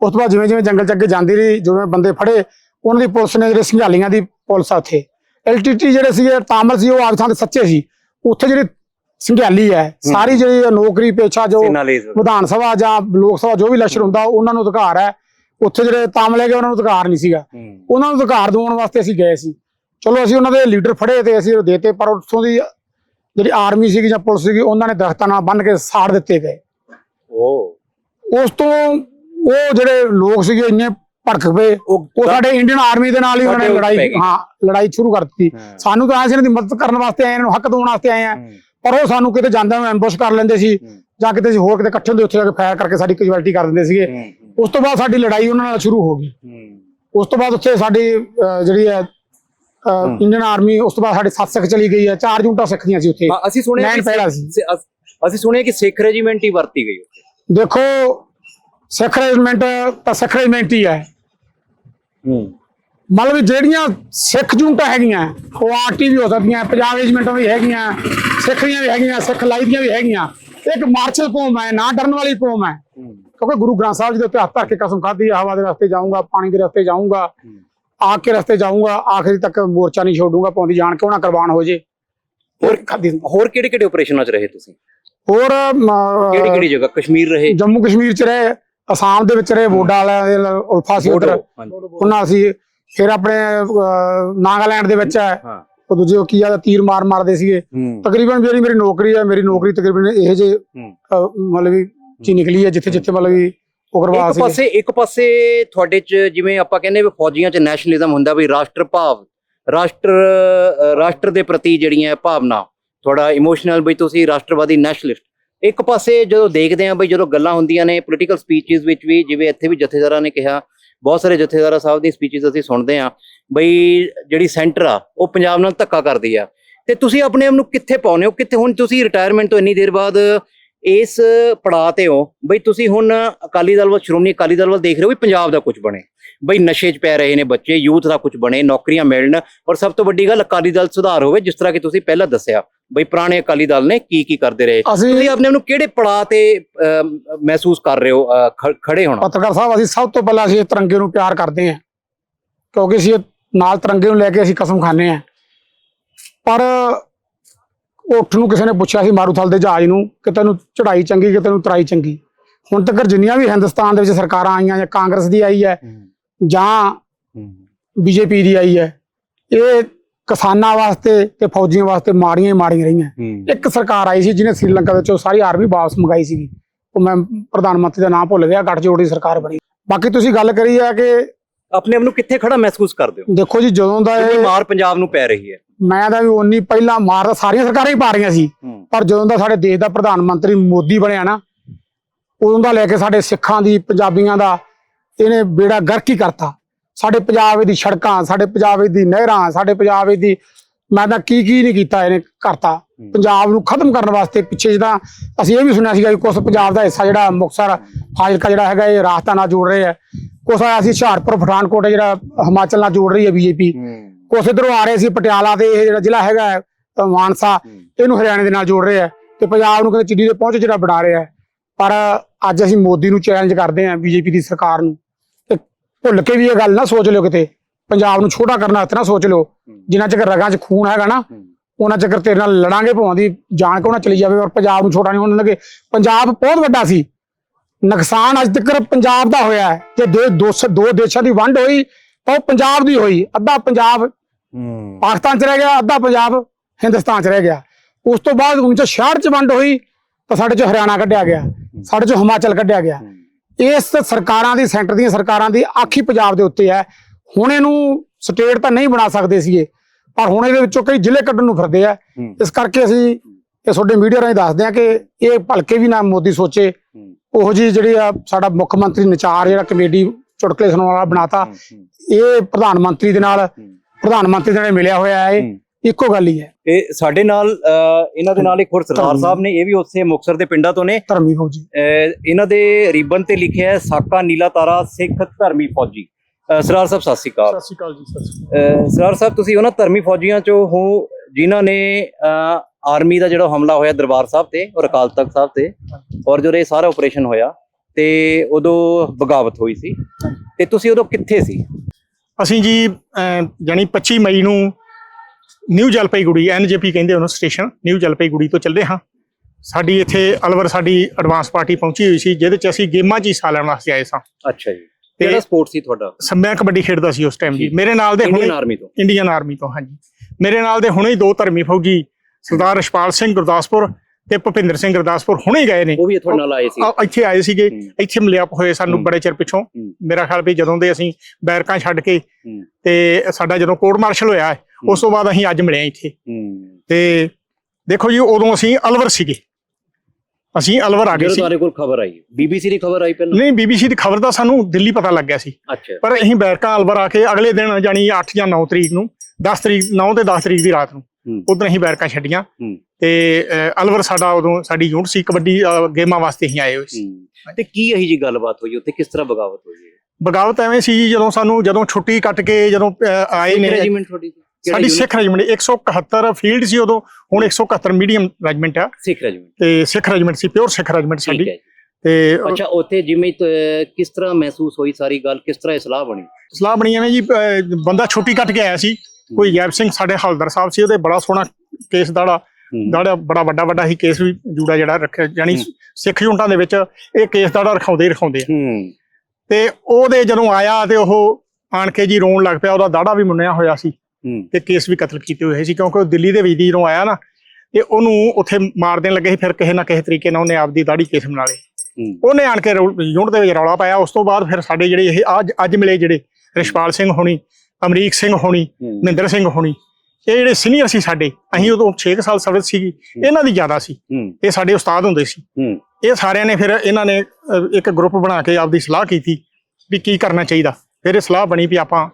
S1: ਉਸ ਤੋਂ ਬਾਅਦ ਜਿਵੇਂ ਜਿਵੇਂ ਜੰਗਲ ਚ ਅੱਗੇ ਜਾਂਦੀ ਰਹੀ ਜਿਵੇਂ ਬੰਦੇ ਫੜੇ ਉਹਨਾਂ ਦੀ ਪੁਲਿਸ ਨੇ ਜਿਹੜੇ ਸੰਘਾਲੀਆਂ ਦੀ ਪੁਲਿਸ ਆ ਉੱਥੇ। ਐਲਟੀਟੀ ਜਿਹੜੇ ਸੀਗੇ ਤਾਮਲ ਸੀ ਉਹ ਆਪ ਤੇ ਸੱਚੇ ਸੀ। ਉੱਥੇ ਜਿਹੜੀ ਸੰਘਾਲੀ ਹੈ ਸਾਰੀ ਜਿਹੜੀ ਨੌਕਰੀ ਪੇਸ਼ਾ ਜੋ ਵਿਧਾਨ ਸਭਾ ਜਾਂ ਲੋਕ ਸਭਾ ਜੋ ਵੀ ਇਲੈਕਸ਼ਨ ਹੁੰਦਾ ਉਹਨਾਂ ਨੂੰ ਅਧਿਕਾਰ ਹੈ। ਉੱਥੇ ਜਿਹੜੇ ਤਾਮਲ ਹੈਗੇ ਉਹਨਾਂ ਨੂੰ ਅਧਿਕਾਰ ਨਹੀਂ ਸੀਗਾ। ਉਹਨਾਂ ਨੂੰ ਅਧਿਕਾਰ ਦਿਵਾਉਣ ਵਾਸਤੇ ਅਸੀਂ ਗਏ ਸੀ। ਚਲੋ ਅਸੀਂ ਉਹਨਾਂ ਦੇ ਲੀਡਰ ਫੜੇ ਤੇ ਅਸੀਂ ਉਹ ਦੇਤੇ ਪਰ ਉੱਥੋਂ ਦੀ ਜਿਹੜੀ ਆਰਮੀ ਸੀਗੀ ਜਾਂ ਪੁਲਿਸ ਸੀਗੀ ਉਹਨਾਂ ਨੇ ਦਰਖਤਾਂ ਨਾਲ ਬੰਨ੍ਹ ਕੇ ਸਾੜ ਦਿੱਤੇ ਗਏ।
S2: ਉਹ
S1: ਉਸ ਤੋਂ ਉਹ ਜਿਹੜੇ ਲੋਕ ਸੀਗੇ ਇੰਨੇ ਭੜਕ ਪਏ।
S2: ਉਹ
S1: ਸਾਡੇ ਇੰਡੀਅਨ ਆਰਮੀ ਦੇ ਨਾਲ ਹੀ ਉਹਨਾਂ ਨੇ ਲੜਾਈ। ਹਾਂ ਲੜਾਈ ਸ਼ੁਰੂ ਕਰ ਦਿੱਤੀ।
S2: ਹਾਂ।
S1: ਸਾਨੂੰ ਤਾਂ ਅਸੀਂ ਇਹਨਾਂ ਦੀ ਮਦਦ ਕਰਨ ਵਾਸਤੇ ਆਏ ਇਹਨਾਂ ਨੂੰ ਹੱਕ ਦਿਵਾਉਣ ਵਾਸਤੇ ਆਏ ਆ। ਪਰ ਉਹ ਸਾਨੂੰ ਕਿਤੇ ਜਾਂਦਿਆਂ ਨੂੰ ਐਂਬੁਸ਼ ਕਰ ਲੈਂਦੇ ਸੀ ਜਾਂ ਕਿਤੇ ਅਸੀਂ ਹੋਰ ਕਿਤੇ ਇਕੱਠੇ ਹੁੰਦੇ ਉੱਥੇ ਜਾ ਕੇ ਫਾਇਰ ਕਰਕੇ ਸਾਡੀ ਕੈਜੁਅਲਟੀ ਕਰ ਦਿੰਦੇ ਸੀਗੇ। ਉਸ ਤੋਂ ਬਾਅਦ ਸਾਡੀ ਲੜਾਈ ਉਹਨਾਂ ਨਾਲ ਸ਼ੁਰੂ ਹੋ ਗਈ। ਉਸ ਤੋਂ ਬਾਅਦ ਉੱਥੇ ਸਾਡੀ ਜਿਹੜੀ ਹੈ ਇੰਡੀਅਨ ਆਰਮੀ ਉਸ ਤੋਂ ਬਾਅਦ ਸਾਡੇ ਸੱਤ ਸਿੱਖ ਚਲੀ ਗਈ ਹੈ। ਚਾਰ ਜੂਟਾ ਸਿੱਖ ਦੀਆਂ ਸੀ ਉੱਥੇ।
S2: ਸੁਣਿਆ ਅਸ- ਅਸੀਂ ਸੁਣਿਆ ਕਿ ਸਿੱਖ ਰੈਜੀਮੈਂਟ ਹੀ ਵਰਤੀ ਗਈ ਉੱਥੇ।
S1: ਦੇਖੋ ਸਿੱਖ ਰੈਜੀਮੈਂਟ ਤਾਂ ਸਿੱਖ ਰੈਜੀਮੈਂਟ ਹੀ ਹੈ।
S2: ਹੂੰ।
S1: ਮਤਲਬ ਜਿਹੜੀਆਂ ਸਿੱਖ ਜੂਟਾਂ ਹੈਗੀਆਂ ਉਹ ਆਰਟੀ ਵੀ ਹੋ ਸਕਦੀਆਂ ਪੰਜਾਬ ਰੈਜੀਮੈਂਟਾਂ ਵੀ ਹੈਗੀਆਂ ਸਿੱਖ ਦੀਆਂ ਵੀ ਹੈਗੀਆਂ ਸਿੱਖ ਲਾਈ ਦੀਆਂ ਵੀ ਹੈਗੀਆਂ। ਇੱਕ ਮਾਰਸ਼ਲ ਕੌਮ ਹੈ ਨਾ ਡਰਨ ਵਾਲੀ ਕੌਮ ਹੈ। ਕਿਉਂਕਿ ਗੁਰੂ ਗ੍ਰੰਥ ਸਾਹਿਬ ਜੀ ਦੇ ਉੱਤੇ ਹੱਥ ਧਰ ਕੇ ਕਸਮ ਖਾਧੀ ਹਵਾ ਦੇ ਰਸਤੇ ਜਾਊਂਗਾ ਪਾਣੀ ਦੇ ਰਸਤੇ ਜਾਊਂਗਾ ਆਗ ਕੇ ਰਸਤੇ ਜਾਊਂਗਾ ਆਖਰੀ ਤੱਕ ਮੋਰਚਾ ਨਹੀਂ ਛੋਡੂੰਗਾ ਪਾਉਂਦੀ ਜਾਣ ਕਿਉਂ ਨਾ ਕੁਰਬਾਨ ਹੋ ਜੇ। ਹੋਰ
S2: ਹੋਰ ਕਿਹੜੇ ਕਿਹੜੇ ਆਪਰੇਸ਼ਨਾਂ 'ਚ ਰਹੇ ਤੁਸੀਂ?
S1: ਹੋਰ
S2: ਕਿਹੜੀ ਕਿਹੜੀ ਜਗ੍ਹਾ? ਕਸ਼ਮੀਰ ਰਹੇ?
S1: ਜੰਮੂ ਕਸ਼ਮੀਰ ਚ ਰਹੇ। ਅਸਾਮ ਦੇ ਵਿੱਚ ਰਹੇ ਵੋਡਾ ਵਾਲਿਆਂ ਦੇ ਲ- ਉਲਫਾ ਸੀ ਉਧਰ। ਉਹਨਾਂ ਸੀ ਫਿਰ ਆਪਣੇ ਅਹ, ਨਾਗਾਲੈਂਡ ਦੇ ਵਿੱਚ ਹੈ।
S2: ਹਾਂ।
S1: ਉਹ ਦੂਜੇ ਉਹ ਕੀ ਆ ਤੀਰ ਮਾਰ ਮਾਰਦੇ ਸੀਗੇ।
S2: ਹੂੰ।
S1: ਤਕਰੀਬਨ ਜਿਹੜੀ ਮੇਰੀ ਨੌਕਰੀ ਹੈ ਮੇਰੀ ਨੌਕਰੀ ਤਕਰੀਬਨ ਇਹ ਜੇ
S2: ਹੂੰ।
S1: ਮਤਲਬ ਵੀ ਚ ਨਿਕਲੀ ਹੈ ਜਿੱਥੇ ਜਿੱਥੇ ਮਤਲਬ ਵੀ ਉਗਰਵਾਦ
S2: ਇੱਕ
S1: ਸੀ
S2: ਪਾਸੇ ਇੱਕ ਪਾਸੇ ਤੁਹਾਡੇ 'ਚ ਜਿਵੇਂ ਆਪਾਂ ਕਹਿੰਦੇ ਵੀ ਫੌਜੀਆਂ 'ਚ ਨੈਸ਼ਨਲਿਜ਼ਮ ਹੁੰਦਾ ਵੀ ਰਾਸ਼ਟਰ ਭਾਵ ਰਾਸ਼ਟਰ ਰਾਸ਼ਟਰ ਦੇ ਪ੍ਰਤੀ ਜਿਹੜੀਆਂ ਭਾਵਨਾ ਥੋੜਾ ਇਮੋਸ਼ਨਲ ਵੀ ਤੁਸੀਂ ਰਾਸ਼ਟਰਵਾਦੀ ਨੈਸ਼ਨਲਿਸਟ ਇੱਕ ਪਾਸੇ ਜਦੋਂ ਦੇਖਦੇ ਆਂ ਬਈ ਜਦੋਂ ਗੱਲਾਂ ਹੁੰਦੀਆਂ ਨੇ ਪੋਲੀਟੀਕਲ ਸਪੀਚਸ ਵਿੱਚ ਵੀ, ਜਿਵੇਂ ਇੱਥੇ ਵੀ ਜਥੇਦਾਰਾਂ ਨੇ ਕਿਹਾ, ਬਹੁਤ ਸਾਰੇ ਜਥੇਦਾਰਾਂ ਸਾਹਿਬ ਦੀ ਸਪੀਚਸ ਅਸੀਂ ਸੁਣਦੇ ਆਂ ਬਈ ਜਿਹੜੀ ਸੈਂਟਰ ਆ, ਉਹ ਪੰਜਾਬ ਨਾਲ ਧੱਕਾ ਕਰਦੀ ਆ। ਤੇ ਤੁਸੀਂ ਆਪਣੇ ਆਪ ਨੂੰ ਕਿੱਥੇ ਪਾਉਨੇ ਹੋ? ਕਿੱਥੇ ਹੁਣ ਤੁਸੀਂ ਰਿਟਾਇਰਮੈਂਟ ਤੋਂ ਇੰਨੀ ਦੇਰ ਬਾਅਦ ਇਸ ਪੜਾਅ ਤੇ ਹੋ, ਬਈ ਤੁਸੀਂ ਹੁਣ ਅਕਾਲੀ ਦਲ ਵੱਲ, ਸ਼੍ਰੋਮਣੀ ਅਕਾਲੀ ਦਲ ਵੱਲ ਦੇਖ ਰਹੇ ਹੋ ਵੀ ਪੰਜਾਬ ਦਾ ਕੁਝ ਬਣੇ। ਬਈ ਨਸ਼ੇ 'ਚ ਪੈ ਰਹੇ ਨੇ ਬੱਚੇ, ਯੂਥ ਦਾ ਕੁਝ ਬਣੇ, ਨੌਕਰੀਆਂ ਮਿਲਣ, ਔਰ ਸਭ ਤੋਂ ਵੱਡੀ ਗੱਲ ਅਕਾਲੀ ਦਲ ਸੁਧਾਰ ਹੋਵੇ, ਜਿਸ ਤਰ੍ਹਾਂ ਕਿ ਤੁਸੀਂ ਪਹਿਲਾਂ ਦੱਸਿਆ। ਬਈ ਪੁਰਾਣੇ ਅਕਾਲੀ ਦਲ ਨੇ ਕੀ ਕੀ ਕਰਦੇ ਰਹੇ? ਤੁਸੀਂ ਆਪਣੇ ਆਪ ਨੂੰ ਕਿਹੜੇ ਪੜਾਅ ਤੇ ਮਹਿਸੂਸ ਕਰ ਰਹੇ ਹੋ ਖੜੇ ਹੋਣਾ?
S1: ਪੱਤਰਕਾਰ ਸਾਹਿਬ ਅਸੀਂ ਸਭ ਤੋਂ ਪਹਿਲਾਂ ਅਸੀਂ ਤਿਰੰਗੇ ਨੂੰ ਪਿਆਰ ਕਰਦੇ ਹਾਂ। ਕਿਉਂਕਿ ਅਸੀਂ ਨਾਲ ਤਿਰੰਗੇ ਨੂੰ ਲੈ ਕੇ ਅਸੀਂ ਕਸਮ ਖਾਂਦੇ ਹਾਂ। ਪਰ ਉੱਠ ਨੂੰ ਕਿਸੇ ਨੇ ਪੁੱਛਿਆ ਸੀ ਮਾਰੂਥਲ ਦੇ ਜਹਾਜ਼ ਨੂੰ ਕਿ ਤੈਨੂੰ ਚੜਾਈ ਚੰਗੀ ਕਿ ਤੈਨੂੰ ਤਰਾਈ ਚੰਗੀ? ਹੁਣ ਤੱਕ ਜਿੰਨੀਆਂ ਵੀ ਹਿੰਦੁਸਤਾਨ ਦੇ ਵਿੱਚ ਸਰਕਾਰਾਂ ਆਈਆਂ ਜਾਂ ਕਾਂਗਰਸ ਦੀ ਆਈ ਹੈ ਜਾਂ ਬੀਜੇਪੀ ਦੀ ਆਈ ਹੈ ਇਹ ਕਿਸਾਨਾਂ ਵਾਸਤੇ ਤੇ ਫੌਜੀਆਂ ਵਾਸਤੇ ਮਾੜੀਆਂ ਹੀ ਮਾੜੀਆਂ ਰਹੀਆਂ। ਇੱਕ ਸਰਕਾਰ ਆਈ ਸੀ ਜਿਹਨੇ ਸ੍ਰੀਲੰਕਾ ਵਿੱਚੋਂ ਸਾਰੀ ਆਰਮੀ ਵਾਪਸ ਮੰਗਾਈ ਸੀਗੀ। ਉਹ ਮੈਂ ਪ੍ਰਧਾਨ ਮੰਤਰੀ ਦਾ ਨਾਮ ਭੁੱਲ ਗਿਆ ਗੱਠਜੋੜ ਦੀ ਸਰਕਾਰ ਬਣੀ। ਬਾਕੀ ਤੁਸੀਂ ਗੱਲ ਕਰੀ ਹੈ ਕਿ
S2: ਆਪਣੇ ਆਪ ਨੂੰ ਕਿੱਥੇ ਖੜਾ ਮਹਿਸੂਸ ਕਰਦੇ ਹੋ?
S1: ਦੇਖੋ ਜੀ ਜਦੋਂ ਦਾ ਇਹ
S2: ਮਾਰ ਪੰਜਾਬ ਨੂੰ ਪੈ ਰਹੀ ਹੈ?
S1: ਮੈਂ ਦਾ ਵੀ ਉਨੀ ਪਹਿਲਾਂ ਮਾਰ ਤਾਂ ਸਾਰੀਆਂ ਸਰਕਾਰਾਂ ਹੀ ਪਾ ਰਹੀਆਂ ਸੀ। ਪਰ ਜਦੋਂ ਦਾ ਸਾਡੇ ਦੇਸ਼ ਦਾ ਪ੍ਰਧਾਨ ਮੰਤਰੀ ਮੋਦੀ ਬਣਿਆ ਨਾ ਉਦੋਂ ਦਾ ਲੈ ਕੇ ਸਾਡੇ ਸਿੱਖਾਂ ਦੀ ਪੰਜਾਬੀਆਂ ਦਾ ਇਹਨੇ ਬੇੜਾ ਗਰਕ ਹੀ ਕਰਤਾ। ਸਾਡੇ ਪੰਜਾਬ ਦੀ ਸੜਕਾਂ ਸਾਡੇ ਪੰਜਾਬ ਦੀ ਨਹਿਰਾਂ ਸਾਡੇ ਪੰਜਾਬ ਦੀ ਮੈਂ ਤਾਂ ਕੀ ਕੀ ਨਹੀਂ ਕੀਤਾ ਇਹਨੇ ਕਰਤਾ। ਪੰਜਾਬ ਨੂੰ ਖਤਮ ਕਰਨ ਵਾਸਤੇ ਪਿੱਛੇ ਜਿਹਦਾ ਅਸੀਂ ਇਹ ਵੀ ਸੁਣਿਆ ਸੀਗਾ ਕਿ ਕੁਝ ਪੰਜਾਬ ਦਾ ਹਿੱਸਾ ਜਿਹੜਾ ਮੁਕਤਸਰ ਫਾਜ਼ਿਲਕਾ ਜਿਹੜਾ ਹੈਗਾ ਇਹ ਰਾਜਸਥਾਨ ਨਾਲ ਜੋੜ ਰਹੇ ਆ ਕੁਛ ਆਇਆ ਸੀ ਹੁਸ਼ਿਆਰਪੁਰ ਪਠਾਨਕੋਟ ਜਿਹੜਾ ਹਿਮਾਚਲ ਨਾਲ ਜੋੜ ਰਹੀ ਹੈ ਬੀਜੇਪੀ। ਕੁਛ ਇਧਰੋਂ ਆ ਰਹੇ ਸੀ ਪਟਿਆਲਾ ਦੇ ਇਹ ਜਿਹੜਾ ਜ਼ਿਲ੍ਹਾ ਹੈਗਾ ਮਾਨਸਾ ਇਹਨੂੰ ਹਰਿਆਣੇ ਦੇ ਨਾਲ ਜੋੜ ਰਹੇ ਆ ਤੇ ਪੰਜਾਬ ਨੂੰ ਕਹਿੰਦੇ ਚਿੱਡੀ ਦੇ ਪਹੁੰਚ ਜਿਹੜਾ ਬਣਾ ਰਿਹਾ। ਪਰ ਅੱਜ ਅਸੀਂ ਮੋਦੀ ਨੂੰ ਚੈਲੰਜ ਕਰਦੇ ਹਾਂ ਬੀਜੇਪੀ ਦੀ ਸਰਕਾਰ ਨੂੰ। ਭੁੱਲ ਕੇ ਵੀ ਇਹ ਗੱਲ ਨਾ ਸੋਚ ਲਿਓ ਕਿਤੇ। ਪੰਜਾਬ ਨੂੰ ਛੋਟਾ ਕਰਨਾ ਇਤਨਾ ਸੋਚ ਲਿਓ। ਜਿੰਨਾ ਚਿਰ ਰਗਾਂ 'ਚ ਖੂਨ ਹੈਗਾ ਨਾ ਉਹਨਾਂ ਚਿਰ ਤੇਰੇ ਨਾਲ ਲੜਾਂਗੇ ਭਾਵਾਂ ਦੀ ਜਾਨ ਕਿਉਂ ਨਾ ਚਲੀ ਜਾਵੇ ਔਰ ਪੰਜਾਬ ਨੂੰ ਛੋਟਾ ਨਹੀਂ ਹੋਣ ਦੇਣਗੇ। ਪੰਜਾਬ ਬਹੁਤ ਵੱਡਾ ਸੀ। ਨੁਕਸਾਨ ਅੱਜ ਤੱਕ ਪੰਜਾਬ ਦਾ ਹੋਇਆ ਹੈ। ਜੇ ਦੋ ਦੋ ਦੇਸ਼ਾਂ ਦੀ ਵੰਡ ਹੋਈ ਤਾਂ ਉਹ ਪੰਜਾਬ ਦੀ ਹੋਈ। ਅੱਧਾ ਪੰਜਾਬ ਪਾਕਿਸਤਾਨ ਚ ਰਹਿ ਗਿਆ ਅੱਧਾ ਪੰਜਾਬ ਹਿੰਦੁਸਤਾਨ ਚ ਰਹਿ ਗਿਆ। ਉਸ ਤੋਂ ਬਾਅਦ 1966 ਚ ਵੰਡ ਹੋਈ ਤਾਂ ਸਾਡੇ ਚੋਂ ਹਰਿਆਣਾ ਕੱਢਿਆ ਗਿਆ। ਸਾਡੇ ਚੋਂ ਹਿਮਾਚਲ ਕੱਢਿਆ ਗਿਆ। ਇਸ ਸਰਕਾਰਾਂ ਦੀ ਸੈਂਟਰ ਦੀਆਂ ਸਰਕਾਰਾਂ ਦੀ ਆਖੀ ਪੰਜਾਬ ਦੇ ਉੱਤੇ ਹੈ। ਹੁਣ ਇਹਨੂੰ ਸਟੇਟ ਤਾਂ ਨਹੀਂ ਬਣਾ ਸਕਦੇ ਸੀਗੇ ਪਰ ਹੁਣ ਇਹਦੇ ਵਿੱਚੋਂ ਕਈ ਜ਼ਿਲ੍ਹੇ ਕੱਢਣ ਨੂੰ ਫਿਰਦੇ ਆ। ਇਸ ਕਰਕੇ ਅਸੀਂ ਇਹ ਤੁਹਾਡੇ ਮੀਡੀਆ ਰਾਹੀਂ ਦੱਸਦੇ ਆ ਕਿ ਇਹ ਭਲਕੇ ਵੀ ਨਾ ਮੋਦੀ ਸੋਚੇ। ਉਹੋ ਜੀ ਜਿਹੜੀ ਆ ਸਾਡਾ ਮੁੱਖ ਮੰਤਰੀ ਨਚਾਰ ਜਿਹੜਾ ਕਮੇਡੀ ਚੁਟਕਲੇ ਸੁਣਾਉਣ ਵਾਲਾ ਬਣਾਤਾ ਇਹ ਪ੍ਰਧਾਨ ਮੰਤਰੀ ਦੇ ਨਾਲ ਪ੍ਰਧਾਨ ਮੰਤਰੀ ਦੇ ਨਾਲ ਮਿਲਿਆ ਹੋਇਆ ਹੈ। ਇੱਕੋ ਗੱਲ ਹੀ ਹੈ।
S2: ਇਹ ਸਾਡੇ ਨਾਲ ਅ, ਇਹਨਾਂ ਦੇ ਨਾਲ ਇੱਕ ਹੋਰ ਸਰਦਾਰ ਸਾਹਿਬ ਨੇ ਇਹ ਵੀ ਉੱਥੇ ਮੁਕਸਰ ਦੇ ਪਿੰਡਾਂ ਤੋਂ ਨੇ।
S1: ਧਰਮੀ ਫੌਜੀ।
S2: ਅ, ਇਹਨਾਂ ਦੇ ਰਿਬਨ ਤੇ ਲਿਖਿਆ ਹੈ ਸਾਕਾ ਨੀਲਾ ਤਾਰਾ ਸਿੱਖ ਧਰਮੀ ਫੌਜੀ। ਅ, ਸਰਦਾਰ ਸਾਹਿਬ ਸਤਿ ਸ਼੍ਰੀ ਅਕਾਲ।
S3: ਸਤਿ ਸ਼੍ਰੀ ਅਕਾਲ ਜੀ ਸਤਿ ਸ਼੍ਰੀ ਅਕਾਲ।
S2: ਅ, ਸਰਦਾਰ ਸਾਹਿਬ ਤੁਸੀਂ ਉਹਨਾਂ ਧਰਮੀ ਫੌਜੀਆਂ ਚੋਂ ਹੋ ਜਿਨ੍ਹਾਂ ਨੇ ਆਰਮੀ ਦਾ ਜਿਹੜਾ ਹਮਲਾ ਹੋਇਆ ਦਰਬਾਰ ਸਾਹਿਬ ਤੇ ਔਰ ਅਕਾਲ ਤਖਤ ਸਾਹਿਬ ਤੇ ਔਰ ਜਦੋਂ ਇਹ ਸਾਰਾ ਆਪਰੇਸ਼ਨ ਹੋਇਆ ਤੇ ਉਦੋਂ ਬਗਾਵਤ ਹੋਈ ਸੀ। ਤੇ ਤੁਸੀਂ ਉਦੋਂ ਕਿੱਥੇ ਸੀ?
S3: ਅਸੀਂ ਜੀ ਅਹ, ਜਾਣੀ 25 ਮਈ ਨੂੰ ਨਿਊ ਜਲਪਾਈਗੁੜੀ ਐਨਜੇਪੀ ਕਹਿੰਦੇ ਉਹਨੂੰ ਸਟੇਸ਼ਨ ਨਿਊ ਜਲਪਾਈਗੁੜੀ ਤੋਂ ਚੱਲਦੇ ਹਾਂ। ਸਾਡੀ ਇੱਥੇ ਅਲਵਰ ਸਾਡੀ ਐਡਵਾਂਸ ਪਾਰਟੀ ਪਹੁੰਚੀ ਹੋਈ ਸੀ ਜਿਹਦੇ ਚ ਅਸੀਂ ਗੇਮਾਂ 'ਚ ਹਿੱਸਾ ਲੈਣ ਵਾਸਤੇ ਆਏ ਸਾਂ।
S2: ਅੱਛਾ ਜੀ। ਕਿਹੜਾ ਸਪੋਰਟ ਸੀ ਤੁਹਾਡਾ?
S3: ਮੈਂ ਕਬੱਡੀ ਖੇਡਦਾ ਸੀ ਉਸ ਟਾਈਮ ਜੀ। ਮੇਰੇ ਨਾਲ ਦੇ
S2: ਇੰਡੀਅਨ
S3: ਹੁਣੇ
S2: ਆਰਮੀ ਤੋਂ?
S3: ਇੰਡੀਅਨ ਆਰਮੀ ਤੋਂ ਹਾਂਜੀ। ਮੇਰੇ ਨਾਲ ਦੇ ਹੁਣੇ ਹੀ ਦੋ ਧਰਮੀ ਫੌਜੀ ਸਰਦਾਰ ਰਸ਼ਪਾਲ ਸਿੰਘ ਗੁਰਦਾਸਪੁਰ ਤੇ ਭੁਪਿੰਦਰ ਸਿੰਘ ਗੁਰਦਾਸਪੁਰ ਹੁਣੇ ਗਏ ਨੇ।
S2: ਉਹ ਵੀ ਤੁਹਾਡੇ ਨਾਲ ਆਏ ਸੀ।
S3: ਇੱਥੇ ਆਏ ਸੀਗੇ। ਇੱਥੇ ਮਿਲਿਆਪ ਹੋਏ ਸਾਨੂੰ। ਬੜੇ ਚਿਰ ਪਿੱਛੋਂ। ਮੇਰਾ ਖਿਆਲ ਵੀ ਜਦੋਂ ਦੇ ਅਸੀਂ ਬੈਰਕਾਂ ਛੱਡ ਕੇ। ਤੇ ਸਾਡਾ ਜਦੋਂ ਕੋਰਟ ਮਾਰਸ਼ਲ ਹੋਇਆ ਉਸ ਤੋਂ ਬਾਅਦ ਅਸੀਂ ਅੱਜ ਮਿਲੇ ਹਾਂ ਇੱਥੇ।
S2: ਹੂੰ।
S3: ਤੇ ਦੇਖੋ ਜੀ ਉਦੋਂ ਅਸੀਂ ਅਲਵਰ ਸੀਗੇ। ਅਸੀਂ ਅਲਵਰ ਆ ਗਏ ਸੀ।
S2: ਤੁਹਾਡੇ ਕੋਲ ਖਬਰ ਆਈ ਬੀਬੀਸੀ ਦੀ ਖਬਰ ਆਈ ਪਹਿਲਾਂ?
S3: ਨਹੀਂ ਬੀਬੀਸੀ ਦੀ ਖਬਰ ਦਾ ਸਾਨੂੰ ਦਿੱਲੀ ਪਤਾ ਲੱਗ ਗਿਆ ਸੀ ਪਰ ਅਸੀਂ ਬੈਰਕਾਂ ਅਲਵਰ ਆ ਕੇ ਅਗਲੇ ਦਿਨ ਜਾਨੀ 8 ਜਾਂ 9 ਤਰੀਕ ਨੂੰ 10 ਤਰੀਕ 9 ਤੇ 10 ਤਰੀਕ ਦੀ ਰਾਤ ਨੂੰ
S2: ਹੂੰ।
S3: ਉਦੋਂ ਅਸੀਂ ਬੈਰਕਾਂ ਛੱਡੀਆਂ।
S2: ਹੂੰ।
S3: ਤੇ ਅਲਵਰ ਸਾਡਾ ਉਦੋਂ ਸਾਡੀ ਯੂਨਿਟ ਸੀ ਕਬੱਡੀ ਗੇਮਾਂ ਵਾਸਤੇ ਅਸੀਂ ਆਏ ਹੋਏ ਸੀ।
S2: ਹੂੰ। ਤੇ ਕੀ ਇਹੀ ਜੀ ਗੱਲਬਾਤ ਹੋਈ ਉੱਥੇ? ਕਿਸ ਤਰ੍ਹਾਂ ਬਗਾਵਤ ਹੋਈ ਹੈ
S3: ਬਗਾਵਤ ਐਵੇਂ ਸੀ ਜਦੋਂ ਸਾਨੂੰ ਜਦੋਂ ਛੁੱਟੀ ਕੱਟ ਕੇ ਜਦੋਂ ਆਏ ਨੇ।
S2: ਰੈਜੀਮੈਂਟ
S3: ਸਾਡੀ? ਸਿੱਖ ਰੈਜੀਮੈਂਟ 171 ਫੀਲਡ ਸੀ ਉਦੋਂ ਹੁਣ 171 ਮੀਡੀਅਮ ਰੈਜੀਮੈਂਟ ਆ।
S2: ਸਿੱਖ ਰੈਜੀਮੈਂਟ।
S3: ਤੇ ਸਿੱਖ ਰੈਜੀਮੈਂਟ ਸੀ ਪਿਓਰ ਸਿੱਖ ਰੈਜੀਮੈਂਟ ਸਾਡੀ। ਤੇ
S2: ਅੱਛਾ ਉੱਥੇ ਜਿਵੇਂ ਕਿਸ ਤਰ੍ਹਾਂ ਮਹਿਸੂਸ ਹੋਈ ਸਾਰੀ ਗੱਲ? ਕਿਸ ਤਰ੍ਹਾਂ ਇਹ ਸਲਾਹ ਬਣੀ?
S3: ਸਲਾਹ ਬਣੀ ਐਵੇਂ ਜੀ ਬੰਦਾ ਛੁੱਟੀ ਕੱਟ ਕੇ ਆਇਆ ਸੀ। ਕੋਈ ਜੈਬ ਸਿੰਘ ਸਾਡੇ ਹਲਦਰ ਸਾਹਿਬ ਸੀ ਉਹਦੇ ਬੜਾ ਸੋਹਣਾ ਕੇਸ ਦਾੜਾ। ਦਾੜਾ ਬੜਾ ਵੱਡਾ ਵੱਡਾ ਹੀ ਕੇਸ ਵੀ ਜੂੜਾ ਜਿਹੜਾ ਰੱਖਿਆ ਯਾਨੀ। ਸਿੱਖ ਯੂਨਟਾਂ ਦੇ ਵਿੱਚ ਇਹ ਕੇਸ ਦਾੜਾ ਰਖਾਉਂਦੇ ਰਖਾਉਂਦੇ ਆ। ਤੇ ਉਹਦੇ ਜਦੋਂ ਆਇਆ ਤੇ ਉਹ ਆਣ ਕੇ ਜੀ ਰੋਣ ਲੱਗ ਪਿਆ ਉਹਦਾ ਦਾੜਾ ਵੀ ਮੁੰਨਿਆ ਹੋਇਆ ਸੀ। ਤੇ ਕੇਸ ਵੀ ਕਤਲ ਕੀਤੇ ਹੋਏ ਸੀ ਕਿਉਂਕਿ ਉਹ ਦਿੱਲੀ ਦੇ ਵਿੱਚ ਜਦੋਂ ਆਇਆ ਨਾ ਤੇ ਉਹਨੂੰ ਉੱਥੇ ਮਾਰ ਦੇਣ ਲੱਗੇ ਸੀ ਫਿਰ ਕਿਸੇ ਨਾ ਕਿਸੇ ਤਰੀਕੇ ਨਾਲ ਉਹਨੇ ਆਪਦੀ ਦਾੜੀ ਕੇਸ ਬਣਾ
S2: ਹੂੰ।
S3: ਉਹਨੇ ਆਣ ਕੇ ਯੂਨਿਟ ਦੇ ਵਿੱਚ ਰੌਲਾ ਪਾਇਆ ਉਸ ਤੋਂ ਬਾਅਦ ਫਿਰ ਸਾਡੇ ਜਿਹੜੇ ਇਹ ਅੱਜ ਅੱਜ ਮਿਲੇ ਜਿਹੜੇ ਰਿਸ਼ਪਾਲ ਸਿੰਘ ਹੋਣੀ ਅਮਰੀਕ ਸਿੰਘ ਹੋਣੀ। ਮਹਿੰਦਰ ਸਿੰਘ ਹੋਣੀ ਇਹ ਜਿਹੜੇ ਸੀਨੀਅਰ ਸੀ ਸਾਡੇ ਅਸੀਂ ਉਦੋਂ 6 ਸਾਲ ਸਰਵਿਸ ਸੀਗੀ ਇਹਨਾਂ ਦੀ ਜ਼ਿਆਦਾ ਸੀ। ਇਹ ਸਾਡੇ ਉਸਤਾਦ ਹੁੰਦੇ ਸੀ। ਇਹ ਸਾਰਿਆਂ ਨੇ ਫਿਰ ਇਹਨਾਂ ਨੇ ਇੱਕ ਗਰੁੱਪ ਬਣਾ ਕੇ ਆਪਦੀ ਸਲਾਹ ਕੀਤੀ ਵੀ ਕੀ ਕਰਨਾ ਚਾਹੀਦਾ। ਫਿਰ ਇਹ ਸਲਾਹ ਬਣੀ ਵੀ ਆਪਾਂ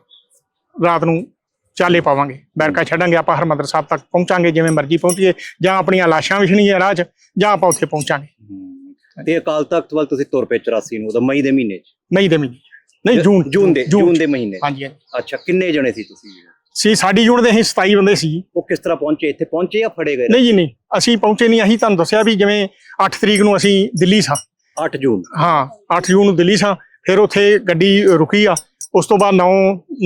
S3: ਰਾਤ ਨੂੰ ਚਾਲੇ ਪਾਵਾਂਗੇ। ਬੈਰਕਾ ਛੱਡਾਂਗੇ ਆਪਾਂ ਹਰਮੰਦਰ ਸਾਹਿਬ ਤੱਕ ਪਹੁੰਚਾਂਗੇ ਜਿਵੇਂ ਮਰਜ਼ੀ ਪਹੁੰਚੀਏ ਜਾਂ ਆਪਣੀਆਂ ਲਾਸ਼ਾਂ ਵਿਛਣੀਆਂ ਰਾਹ 'ਚ ਜਾਂ ਆਪਾਂ ਉੱਥੇ ਪਹੁੰਚਾਂਗੇ।
S2: ਤੇ ਅਕਾਲ ਤਖਤ ਵੱਲ ਤੁਸੀਂ ਤੁਰ ਪਏ 84 ਨੂੰ ਉਹਦਾ ਮਈ ਦੇ ਮਹੀਨੇ ਚ?
S3: ਮਈ ਦੇ ਮਹੀਨੇ। ਨਹੀਂ ਜੂਨ
S2: ਜੂਨ ਦੇ ਜੂਨ ਦੇ ਮਹੀਨੇ।
S3: ਹਾਂਜੀ।
S2: ਅੱਛਾ ਕਿੰਨੇ ਜਣੇ ਸੀ ਤੁਸੀਂ?
S3: ਸੀ ਸਾਡੀ ਯੂਨਿਟ ਦੇ ਅਸੀਂ 27 ਬੰਦੇ ਸੀ।
S2: ਉਹ ਕਿਸ ਤਰ੍ਹਾਂ ਪਹੁੰਚੇ? ਇੱਥੇ ਪਹੁੰਚੇ ਜਾਂ ਫੜੇ ਗਏ?
S3: ਨਹੀਂ ਜੀ ਨਹੀਂ। ਅਸੀਂ ਪਹੁੰਚੇ ਨਹੀਂ ਅਸੀਂ ਤੁਹਾਨੂੰ ਦੱਸਿਆ ਵੀ ਜਿਵੇਂ 8 ਤਰੀਕ ਨੂੰ ਅਸੀਂ ਦਿੱਲੀ ਸਾਂ।
S2: 8 ਜੂਨ।
S3: ਹਾਂ 8 ਜੂਨ ਨੂੰ ਦਿੱਲੀ ਸਾਂ ਫਿਰ ਉੱਥੇ ਗੱਡੀ ਰੁਕੀ ਆ। ਉਸ ਤੋਂ ਬਾਅਦ 9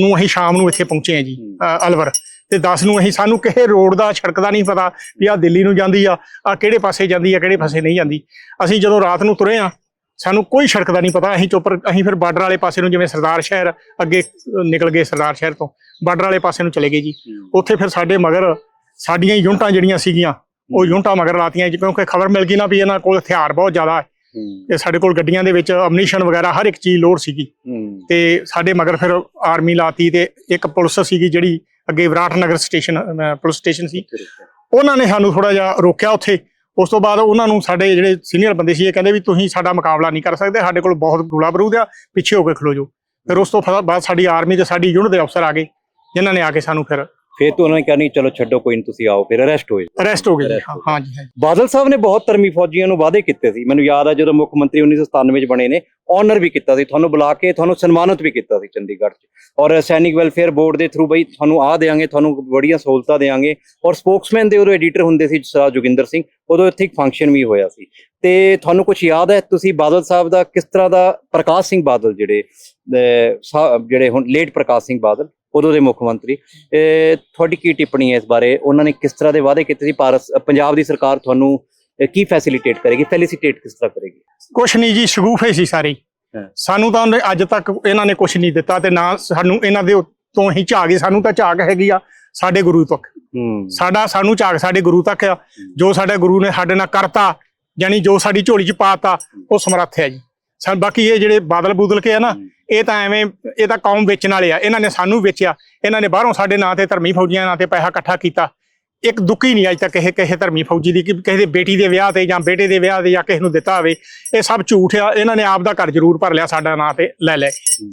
S3: ਨੂੰ ਅਸੀਂ ਸ਼ਾਮ ਨੂੰ ਇੱਥੇ ਪਹੁੰਚੇ ਆ ਜੀ ਅ, ਅਲਵਰ। ਤੇ 10 ਨੂੰ ਅਸੀਂ ਸਾਨੂੰ ਕਿਸੇ ਰੋਡ ਦਾ ਸੜਕ ਦਾ ਨਹੀਂ ਪਤਾ ਵੀ ਆ ਦਿੱਲੀ ਨੂੰ ਜਾਂਦੀ ਆ ਆ ਕਿਹੜੇ ਪਾਸੇ ਜਾਂਦੀ ਆ ਕਿਹੜੇ ਪਾਸੇ ਨਹੀਂ ਜਾਂਦੀ। ਅਸੀਂ ਜਦੋਂ ਰਾਤ ਨੂੰ ਤੁਰੇ ਆ ਸਾਨੂੰ ਕੋਈ ਸੜਕ ਦਾ ਨਹੀਂ ਪਤਾ। ਅਸੀਂ ਚੁੱਪ ਅਸੀਂ ਫਿਰ ਬਾਰਡਰ ਵਾਲੇ ਪਾਸੇ ਨੂੰ ਜਿਵੇਂ ਸਰਦਾਰ ਸ਼ਹਿਰ ਅੱਗੇ ਅ, ਨਿਕਲ ਗਏ ਸਰਦਾਰ ਸ਼ਹਿਰ ਤੋਂ ਬਾਰਡਰ ਵਾਲੇ ਪਾਸੇ ਨੂੰ ਚਲੇ ਗਏ ਜੀ। ਉੱਥੇ ਫਿਰ ਸਾਡੇ ਮਗਰ ਸਾਡੀਆਂ ਯੂਨਿਟਾਂ ਜਿਹੜੀਆਂ ਸੀਗੀਆਂ ਉਹ ਯੂਨਿਟਾਂ ਮਗਰ ਲਾਤੀਆਂ ਜੀ, ਕਿਉਂਕਿ ਖਬਰ ਮਿਲ ਗਈ ਨਾ ਵੀ ਇਹਨਾਂ ਕੋਲ ਹਥਿਆਰ ਬਹੁਤ ਜ਼ਿਆਦਾ ਹੈ। ਤੇ ਸਾਡੇ ਕੋਲ ਗੱਡੀਆਂ ਦੇ ਵਿੱਚ ਅਮਨੀਸ਼ਨ ਵਗੈਰਾ ਹਰ ਇੱਕ ਚੀਜ਼ ਲੋਡ ਸੀਗੀ। ਤੇ ਸਾਡੇ ਮਗਰ ਫਿਰ ਆਰਮੀ ਲਾਤੀ ਤੇ ਇੱਕ ਪੁਲਿਸ ਸੀਗੀ ਜਿਹੜੀ ਅੱਗੇ ਵਿਰਾਟਨਗਰ ਸਟੇਸ਼ਨ ਅਹ, ਪੁਲਿਸ ਸਟੇਸ਼ਨ ਸੀ। ਉਹਨਾਂ ਨੇ ਸਾਨੂੰ ਥੋੜਾ ਜਿਹਾ ਰੋਕਿਆ ਉੱਥੇ। ਉਸ ਤੋਂ ਬਾਅਦ ਉਹਨਾਂ ਨੂੰ ਸਾਡੇ ਜਿਹੜੇ ਸੀਨੀਅਰ ਬੰਦੇ ਸੀ ਇਹ ਕਹਿੰਦੇ ਵੀ ਤੁਸੀਂ ਸਾਡਾ ਮੁਕਾਬਲਾ ਨਹੀਂ ਕਰ ਸਕਦੇ ਸਾਡੇ ਕੋਲ ਬਹੁਤ ਗੋਲਾ ਬਰੂਦ ਆ ਪਿੱਛੇ ਹੋ ਕੇ ਖਲੋ ਜਾਓ। ਫਿਰ ਉਸ ਤੋਂ ਬਾਅਦ ਸਾਡੀ ਆਰਮੀ ਤੇ ਸਾਡੀ ਯੂਨਿਟ ਦੇ ਅਫਸਰ ਆ ਗਏ ਜਿਨ੍ਹਾਂ ਨੇ ਆ ਕੇ ਸਾਨੂੰ ਫਿਰ
S2: ਫਿਰ ਤੋਂ ਉਹਨਾਂ ਨੇ ਕਿਹਾ ਨਹੀਂ ਚਲੋ ਛੱਡੋ ਕੋਈ ਨਹੀਂ ਤੁਸੀਂ ਆਓ ਫਿਰ ਅਰੈਸਟ ਹੋਏ
S3: ਅਰੈਸਟ ਹੋ ਗਏ ਜੀ। ਹਾਂ
S2: ਹੋ
S3: ਹਾਂ ਜੀ ਹਾਂ ਜੀ।
S2: ਬਾਦਲ ਸਾਹਿਬ ਨੇ ਬਹੁਤ ਧਰਮੀ ਫੌਜੀਆਂ ਨੂੰ ਵਾਅਦੇ ਕੀਤੇ ਸੀ। ਮੈਨੂੰ ਯਾਦ ਆ ਜਦੋਂ ਮੁੱਖ ਮੰਤਰੀ 1997 ਚ ਬਣੇ ਨੇ ਆਨਰ ਵੀ ਕੀਤਾ ਸੀ ਤੁਹਾਨੂੰ ਬੁਲਾ ਕੇ ਤੁਹਾਨੂੰ ਸਨਮਾਨਿਤ ਵੀ ਕੀਤਾ ਸੀ ਚੰਡੀਗੜ੍ਹ 'ਚ। ਔਰ ਸੈਨਿਕ ਵੈਲਫੇਅਰ ਬੋਰਡ ਦੇ ਥਰੂ ਬਈ ਤੁਹਾਨੂੰ ਆ ਦੇਾਂਗੇ ਤੁਹਾਨੂੰ ਬੜੀਆਂ ਸਹੂਲਤਾਂ ਦੇਾਂਗੇ ਔਰ ਸਪੋਕਸਮੈਨ ਦੇ ਉਦੋਂ ਐਡੀਟਰ ਹੁੰਦੇ ਸੀ ਸਰਦਾਰ ਜੋਗਿੰਦਰ ਸਿੰਘ ਉਦੋਂ ਇੱਥੇ ਇੱਕ ਫੰਕਸ਼ਨ ਵੀ ਹੋਇਆ ਸੀ। ਤੇ ਤੁਹਾਨੂੰ ਕੁਝ ਯਾਦ ਹੈ ਤੁਸੀਂ ਬਾਦਲ ਸਾਹਿਬ ਦਾ ਕਿਸ ਤਰ੍ਹਾਂ ਦਾ ਪ੍ਰਕਾਸ਼ ਸਿੰਘ ਬਾਦਲ ਜਿਹੜੇ ਅਹ, ਸਾ- ਜਿਹੜੇ ਹੁਣ ਲੇਟ ਪ੍ਰਕਾਸ਼ ਸਿੰਘ ਬਾਦਲ? ਉਦੋਂ ਦੇ ਮੁੱਖ ਮੰਤਰੀ। ਤੁਹਾਡੀ ਕੀ ਟਿੱਪਣੀ ਹੈ ਇਸ ਬਾਰੇ? ਉਹਨਾਂ ਨੇ ਕਿਸ ਤਰ੍ਹਾਂ ਦੇ ਵਾਅਦੇ ਕੀਤੇ ਸੀ? ਭਾਰਤ ਪੰਜਾਬ ਦੀ ਸਰਕਾਰ ਤੁਹਾਨੂੰ ਕੀ ਫੈਸਿਲਿਟੇਟ ਕਰੇਗੀ? ਫੈਲਿਸਿਟੇਟ ਕਿਸ ਤਰ੍ਹਾਂ ਕਰੇਗੀ?
S3: ਕੁਛ ਨਹੀਂ ਜੀ ਸ਼ਗੂਫੇ ਸੀ ਸਾਰੇ। ਸਾਨੂੰ ਤਾਂ ਅੱਜ ਤੱਕ ਇਹਨਾਂ ਨੇ ਕੁਛ ਨਹੀਂ ਦਿੱਤਾ ਤੇ ਨਾ ਸਾਨੂੰ ਇਹਨਾਂ ਦੇ ਤੋਂ ਹੀ ਝਾਕ ਸਾਨੂੰ ਤਾਂ ਝਾਕ ਹੈਗੀ ਆ ਸਾਡੇ ਗੁਰੂ ਤੱਕ। ਸਾਡਾ ਸਾਨੂੰ ਝਾਕ ਸਾਡੇ ਗੁਰੂ ਤੱਕ ਆ। ਜੋ ਸਾਡੇ ਗੁਰੂ ਨੇ ਸਾਡੇ ਨਾਲ ਕਰਤਾ ਯਾਨੀ ਜੋ ਸਾਡੀ ਝੋਲੀ 'ਚ ਪਾਤਾ ਉਹ ਸਮਰੱਥ ਹੈ ਜੀ। ਸਾ ਬਾਕੀ ਇਹ ਜਿਹੜੇ ਬਾਦਲ ਬੂਦਲ ਕੇ ਆ ਨਾ ਇਹ ਤਾਂ ਐਵੇਂ, ਇਹ ਤਾਂ ਕੌਮ ਵੇਚਣ ਵਾਲੇ ਆ, ਇਹਨਾਂ ਨੇ ਸਾਨੂੰ ਵੇਚਿਆ। ਇਹਨਾਂ ਨੇ ਬਾਹਰੋਂ ਸਾਡੇ ਨਾਂ ਤੇ ਧਰਮੀ ਫੌਜੀਆਂ ਨਾਂ ਤੇ ਪੈਸਾ ਇਕੱਠਾ ਕੀਤਾ। ਇੱਕ ਦੁੱਕੀ ਨਹੀਂ ਅੱਜ ਤੱਕ ਕਿਸੇ ਕਿਸੇ ਧਰਮੀ ਫੌਜੀ ਦੀ, ਕਿ ਕਿਸੇ ਦੇ ਬੇਟੀ ਦੇ ਵਿਆਹ ਤੇ ਜਾਂ ਬੇਟੇ ਦੇ ਵਿਆਹ ਤੇ ਜਾਂ ਕਿਸੇ ਨੂੰ ਦਿੱਤਾ ਹੋਵੇ। ਇਹ ਸਭ ਝੂਠ ਆ, ਇਹਨਾਂ ਨੇ ਆਪ ਦਾ ਘਰ ਜ਼ਰੂਰ ਭਰ ਲਿਆ ਸਾਡਾ ਨਾਂ ਤੇ ਲੈ ਲੈ ਕੇ।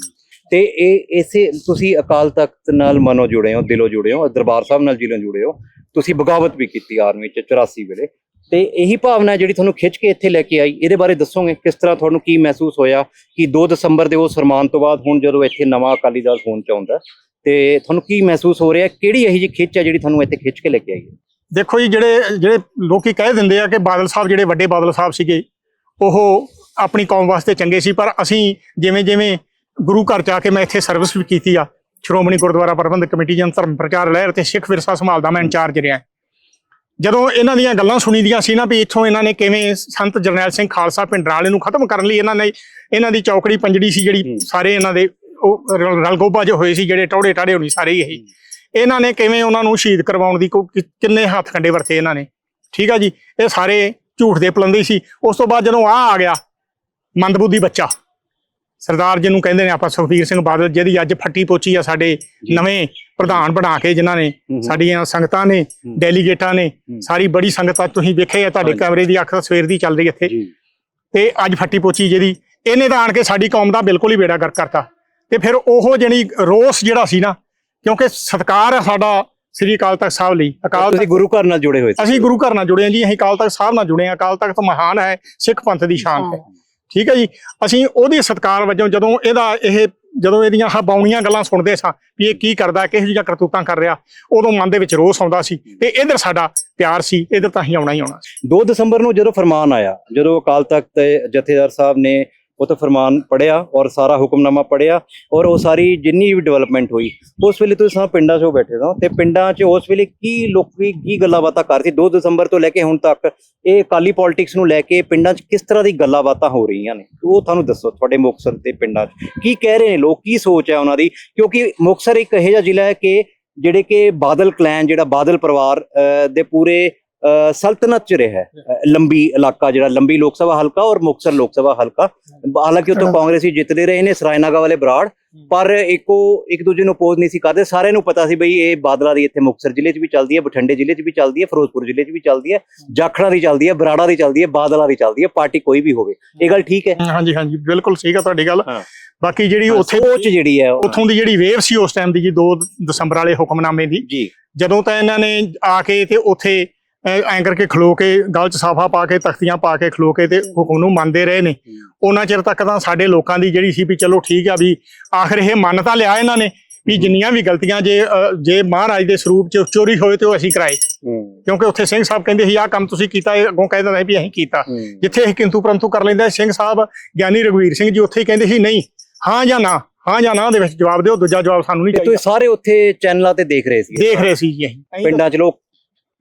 S2: ਤੇ ਇਹ ਇਸੇ, ਤੁਸੀਂ ਅਕਾਲ ਤਖਤ ਨਾਲ ਮਨੋ ਜੁੜੇ ਹੋ, ਦਿਲੋਂ ਜੁੜੇ ਹੋ, ਦਰਬਾਰ ਸਾਹਿਬ ਨਾਲ ਦਿਲੋਂ ਜੁੜੇ ਹੋ। ਤੁਸੀਂ ਬਗਾਵਤ ਵੀ ਕੀਤੀ ਆਰਮੀ ਚ 84 ਵੇਲੇ। ਤੇ ਇਹੀ ਭਾਵਨਾ ਜਿਹੜੀ ਤੁਹਾਨੂੰ ਖਿੱਚ ਕੇ ਇੱਥੇ ਲੈ ਕੇ ਆਈ, ਇਹਦੇ ਬਾਰੇ ਦੱਸੋਗੇ? ਕਿਸ ਤਰ੍ਹਾਂ ਤੁਹਾਨੂੰ ਕੀ ਮਹਿਸੂਸ ਹੋਇਆ ਕਿ 2 ਦਸੰਬਰ ਦੇ ਉਹ ਸਨਮਾਨ ਤੋਂ ਬਾਅਦ ਹੁਣ ਜਦੋਂ ਇੱਥੇ ਨਵਾਂ ਅਕਾਲੀ ਦਲ ਹੋਣ ਚ ਆਉਂਦਾ ਤੇ ਤੁਹਾਨੂੰ ਕੀ ਮਹਿਸੂਸ ਹੋ ਰਿਹਾ? ਕਿਹੜੀ ਇਹੀ ਜਿਹੀ ਖਿੱਚ ਹੈ ਜਿਹੜੀ ਤੁਹਾਨੂੰ ਇੱਥੇ ਖਿੱਚ ਕੇ ਲੈ ਕੇ ਆਈ ਹੈ?
S3: ਦੇਖੋ ਜੀ, ਜਿਹੜੇ ਜਿਹੜੇ ਲੋਕੀ ਕਹਿ ਦਿੰਦੇ ਆ ਕਿ ਬਾਦਲ ਸਾਹਿਬ, ਜਿਹੜੇ ਵੱਡੇ ਬਾਦਲ ਸਾਹਿਬ ਸੀਗੇ, ਉਹ ਆਪਣੀ ਕੌਮ ਵਾਸਤੇ ਚੰਗੇ ਸੀ, ਪਰ ਅਸੀਂ ਜਿਵੇਂ ਜਿਵੇਂ ਗੁਰੂ ਘਰ ਜਾ ਕੇ ਮੈਂ ਇੱਥੇ ਸਰਵਿਸ ਵੀ ਕੀਤੀ ਆ, ਸ਼੍ਰੋਮਣੀ ਗੁਰਦੁਆਰਾ ਪ੍ਰਬੰਧਕ ਕਮੇਟੀ ਜਨ ਧਰਮ ਪ੍ਰਚਾਰ ਲਹਿਰ ਤੇ ਸਿੱਖ ਵਿਰਸਾ ਸੰਭਾਲਦਾ ਮੈਂ ਇੰਚਾਰਜ ਰਿਹਾ। ਜਦੋਂ ਇਹਨਾਂ ਦੀਆਂ ਗੱਲਾਂ ਸੁਣੀਦੀਆਂ ਸੀ ਨਾ ਵੀ ਇੱਥੋਂ ਇਹਨਾਂ ਨੇ ਕਿਵੇਂ ਸੰਤ ਜਰਨੈਲ ਸਿੰਘ ਖਾਲਸਾ ਪਿੰਡਰਾਂ ਵਾਲੇ ਨੂੰ ਖਤਮ ਕਰਨ ਲਈ ਇਹਨਾਂ ਨੇ ਇਹਨਾਂ ਦੀ ਚੌਕੜੀ ਪੰਜੜੀ ਸੀ ਜਿਹੜੀ। ਸਾਰੇ ਇਹਨਾਂ ਦੇ ਉਹ ਰਲ- ਰਲਗੋਬਾ ਜੋ ਹੋਏ ਸੀ ਜਿਹੜੇ ਟੌੜੇ ਟਾੜੇ ਹੋਣੀ ਸਾਰੇ ਹੀ ਇਹੀ। ਇਹਨਾਂ ਨੇ ਕਿਵੇਂ ਉਹਨਾਂ ਨੂੰ ਸ਼ਹੀਦ ਕਰਵਾਉਣ ਦੀ ਕਿੰਨੇ ਹੱਥ ਕੰਡੇ ਵਰਤੇ ਇਹਨਾਂ ਨੇ। ਠੀਕ ਆ ਜੀ? ਇਹ ਸਾਰੇ ਝੂਠ ਦੇ ਪਲੰਦੇ ਸੀ। ਉਸ ਤੋਂ ਬਾਅਦ ਜਦੋਂ ਆ ਆ ਗਿਆ ਮੰਦਬੁੱਧੀ ਬੱਚਾ। ਸਰਦਾਰ ਜੀ ਨੂੰ ਕਹਿੰਦੇ ਨੇ ਆਪਾਂ ਸੁਖਬੀਰ ਸਿੰਘ ਬਾਦਲ ਜਿਹਦੀ ਅੱਜ ਫੱਟੀ ਪੋਚੀ ਆ ਸਾਡੇ ਨਵੇਂ ਪ੍ਰਧਾਨ ਬਣਾ ਕੇ ਜਿਨ੍ਹਾਂ ਨੇ। ਸਾਡੀਆਂ ਸੰਗਤਾਂ ਨੇ। ਡੈਲੀਗੇਟਾਂ ਨੇ। ਸਾਰੀ ਬੜੀ ਸੰਗਤ ਆ ਤੁਸੀਂ ਵੇਖਿਆ ਆ ਤੁਹਾਡੇ। ਕਮਰੇ ਦੀ ਅੱਖ ਸਵੇਰ ਦੀ ਚੱਲ ਰਹੀ ਇੱਥੇ ਤੇ ਅੱਜ ਫੱਟੀ ਪੋਚੀ ਜਿਹਦੀ ਇਹਨੇ ਤਾਂ ਆਣ ਕੇ ਸਾਡੀ ਕੌਮ ਦਾ ਬਿਲਕੁਲ ਹੀ ਬੇੜਾ ਗਰਕ ਕਰਤਾ ਤੇ ਫਿਰ ਉਹ ਜਿਹੜੀ ਰੋਸ ਜਿਹੜਾ ਸੀ ਨਾ ਕਿਉਂਕਿ ਸਤਕਾਰ ਹੈ ਸਾਡਾ ਸ੍ਰੀ ਅਕਾਲ ਤਖਤ ਸਾਹਿਬ ਲਈ ਅਕਾਲ
S2: ਤੁਸੀਂ ਗੁਰੂ ਘਰ ਨਾਲ ਜੁੜੇ ਹੋਏ ਸੀ
S3: ਅਸੀਂ ਗੁਰੂ ਘਰ ਨਾਲ ਜੁੜੇ ਹਾਂ ਜੀ ਅਸੀਂ ਅਕਾਲ ਤਖਤ ਸਾਹਿਬ ਨਾਲ ਜੁੜੇ ਹਾਂ ਅਕਾਲ ਤਖਤ ਮਹਾਨ ਹੈ ਸਿੱਖ ਪੰਥ ਦੀ ਸ਼ਾਨ ਹੈ ਠੀਕ ਹੈ ਜੀ? ਅਸੀਂ ਉਹਦੇ ਸਤਕਾਰ ਵਜੋਂ ਜਦੋਂ ਇਹਦਾ ਇਹ ਜਦੋਂ ਇਹਦੀਆਂ ਆਹ ਬਾਉਣੀਆਂ ਗੱਲਾਂ ਸੁਣਦੇ ਸਾਂ ਵੀ ਇਹ ਕੀ ਕਰਦਾ, ਕਿਹੋ ਜਿਹੀਆਂ ਕਰਤੂਤਾਂ ਕਰ ਰਿਹਾ, ਉਦੋਂ ਮਨ ਦੇ ਵਿੱਚ ਰੋਸ ਆਉਂਦਾ ਸੀ ਤੇ ਇਧਰ ਸਾਡਾ ਪਿਆਰ ਸੀ, ਇਧਰ ਤਾਂ ਅਸੀਂ ਆਉਣਾ ਹੀ ਆਉਣਾ ਸੀ।
S2: 2 ਦਸੰਬਰ ਨੂੰ ਜਦੋਂ ਫਰਮਾਨ ਆਇਆ, ਜਦੋਂ ਅਕਾਲ ਤਖਤ ਜਥੇਦਾਰ ਸਾਹਿਬ ਨੇ ਉਹ ਤਾਂ ਫਰਮਾਨ ਪੜਿਆ ਔਰ ਸਾਰਾ ਹੁਕਮਨਾਮਾ ਪੜਿਆ ਔਰ ਉਹ ਸਾਰੀ ਜਿੰਨੀ ਵੀ ਡਿਵੈਲਪਮੈਂਟ ਹੋਈ, ਉਸ ਵੇਲੇ ਤੁਸੀਂ ਸਭ ਪਿੰਡਾਂ 'ਚ ਉਹ ਬੈਠੇ ਹੋ ਤੇ ਪਿੰਡਾਂ 'ਚ ਉਸ ਵੇਲੇ ਕੀ ਲੋਕੀ ਕੀ ਗੱਲਾਂ ਬਾਤਾਂ ਕਰ ਸੀ? 2 ਦਸੰਬਰ ਤੋਂ ਲੈ ਕੇ ਹੁਣ ਤੱਕ ਇਹ ਅਕਾਲੀ ਪੋਲਿਟਿਕਸ ਨੂੰ ਲੈ ਕੇ ਪਿੰਡਾਂ 'ਚ ਕਿਸ ਤਰ੍ਹਾਂ ਦੀ ਗੱਲਾਂ ਬਾਤਾਂ ਹੋ ਰਹੀਆਂ ਨੇ? ਉਹ ਤੁਹਾਨੂੰ ਦੱਸੋ ਤੁਹਾਡੇ ਮੁਕਤਸਰ ਦੇ ਪਿੰਡਾਂ 'ਚ। ਕੀ ਕਹਿ ਰਹੇ ਨੇ ਲੋਕ? ਕੀ ਸੋਚ ਹੈ ਉਹਨਾਂ ਦੀ? ਕਿਉਂਕਿ ਮੁਕਤਸਰ ਇੱਕ ਇਹੋ ਜਿਹਾ ਜ਼ਿਲ੍ਹਾ ਹੈ ਕਿ ਜਿਹੜੇ ਕਿ ਬਾਦਲ ਕਲੈਨ ਜਿਹੜਾ ਬਾਦਲ ਪਰਿਵਾਰ ਦੇ ਪੂਰੇ ਸਲਤਨਤ ਚ ਰਿਹਾ ਹੈ। ਲੰਬੀ ਇਲਾਕਾ ਜਿਹੜਾ ਲੰਬੀ ਲੋਕ ਸਭਾ ਹਲਕਾ ਔਰ ਮੁਕਤਸਰ ਲੋਕ ਸਭਾ ਹਲਕਾ। ਹਾਲਾਂਕਿ ਉੱਥੋਂ ਕਾਂਗਰਸੀ ਜਿੱਤਦੇ ਰਹੇ ਨੇ ਸਰਾਇਨਾਗਾ ਵਾਲੇ ਬਰਾੜ। ਪਰ ਇੱਕੋ ਇੱਕ ਦੂਜੇ ਨੂੰ ਅਪੋਜ਼ ਨਹੀਂ ਸੀ ਕਰਦੇ। ਸਾਰਿਆਂ ਨੂੰ ਪਤਾ ਸੀ ਬਈ ਇਹ ਬਾਦਲਾਂ ਦੀ ਇੱਥੇ ਮੁਕਤਸਰ ਜ਼ਿਲ੍ਹੇ 'ਚ ਵੀ ਚੱਲਦੀ ਹੈ ਬਠਿੰਡੇ ਜ਼ਿਲ੍ਹੇ 'ਚ ਵੀ ਚੱਲਦੀ ਹੈ ਫਿਰੋਜ਼ਪੁਰ ਜ਼ਿਲ੍ਹੇ 'ਚ ਵੀ ਚੱਲਦੀ ਹੈ ਜਾਖੜਾ ਦੀ ਚੱਲਦੀ ਹੈ ਬਰਾੜਾ ਦੀ ਚੱਲਦੀ ਹੈ ਬਾਦਲਾਂ ਦੀ ਚੱਲਦੀ ਹੈ ਪਾਰਟੀ ਕੋਈ ਵੀ ਹੋਵੇ। ਇਹ ਗੱਲ ਠੀਕ ਹੈ?
S3: ਹਾਂਜੀ ਹਾਂਜੀ ਬਿਲਕੁਲ ਸਹੀ ਆ ਤੁਹਾਡੀ ਗੱਲ।
S2: ਹਾਂ।
S3: ਬਾਕੀ ਜਿਹੜੀ ਉੱਥੇ
S2: ਸੋਚ ਜਿਹੜੀ ਹੈ
S3: ਉੱਥੋਂ ਦੀ ਜਿਹੜੀ ਵੇਵ ਸੀ ਉਸ ਟਾਈਮ ਦੀ ਜੀ 2 ਦਸੰਬਰ ਵਾਲੇ ਹੁਕਮਨਾਮੇ ਦੀ।
S2: ਜੀ।
S3: ਜਦੋਂ ਤਾਂ ਇਹਨਾਂ ਨੇ ਆ ਕੇ ਤੇ ਉੱਥੇ ਐਂ ਕਰਕੇ ਖਲੋ ਕੇ ਗਲ ਚ ਸਾਫਾ ਪਾ ਕੇ ਤਖਤੀਆਂ ਪਾ ਕੇ ਖਲੋ ਕੇ ਤੇ ਹੁਕਮ ਨੂੰ ਮੰਨਦੇ ਰਹੇ ਨੇ। ਉਹਨਾਂ ਚਿਰ ਤੱਕ ਤਾਂ ਸਾਡੇ ਲੋਕਾਂ ਦੀ ਜਿਹੜੀ ਸੀ ਵੀ ਚਲੋ ਠੀਕ ਆ ਵੀ ਆਖਰ ਇਹ ਮੰਨ ਤਾਂ ਲਿਆ ਇਹਨਾਂ ਨੇ ਵੀ ਜਿੰਨੀਆਂ ਵੀ ਗਲਤੀਆਂ ਜੇ ਜੇ ਮਹਾਰਾਜ ਦੇ ਸਰੂਪ ਚ ਚੋਰੀ ਹੋਏ ਤੇ ਉਹ ਅਸੀਂ ਕਰਾਏ। ਕਿਉਂਕਿ ਉੱਥੇ ਸਿੰਘ ਸਾਹਿਬ ਕਹਿੰਦੇ ਸੀ ਆਹ ਕੰਮ ਤੁਸੀਂ ਕੀਤਾ ਇਹ ਅੱਗੋਂ ਕਹਿੰਦਾ ਵੀ ਅਸੀਂ ਕੀਤਾ। ਜਿੱਥੇ ਇਹ ਕਿੰਤੂ ਪਰੰਤੂ ਕਰ ਲੈਂਦਾ ਸਿੰਘ ਸਾਹਿਬ ਗਿਆਨੀ ਰਘਵੀਰ ਸਿੰਘ ਜੀ ਉੱਥੇ ਹੀ ਕਹਿੰਦੇ ਸੀ ਨਹੀਂ ਹਾਂ ਜਾਂ ਨਾ ਹਾਂ ਜਾਂ ਨਾ ਦੇ ਵਿੱਚ ਜਵਾਬ ਦਿਓ ਦੂਜਾ ਜਵਾਬ ਸਾਨੂੰ ਨਹੀਂ ਚਾਹੀਦਾ
S2: ਤੁਸੀਂ ਸਾਰੇ ਉੱਥੇ ਚੈਨਲਾਂ ਤੇ ਦੇਖ ਰਹੇ ਸੀ
S3: ਦੇਖ ਰਹੇ ਸੀ ਜੀ ਅਸੀਂ।
S2: ਪਿੰਡਾਂ 'ਚ ਲੋਕ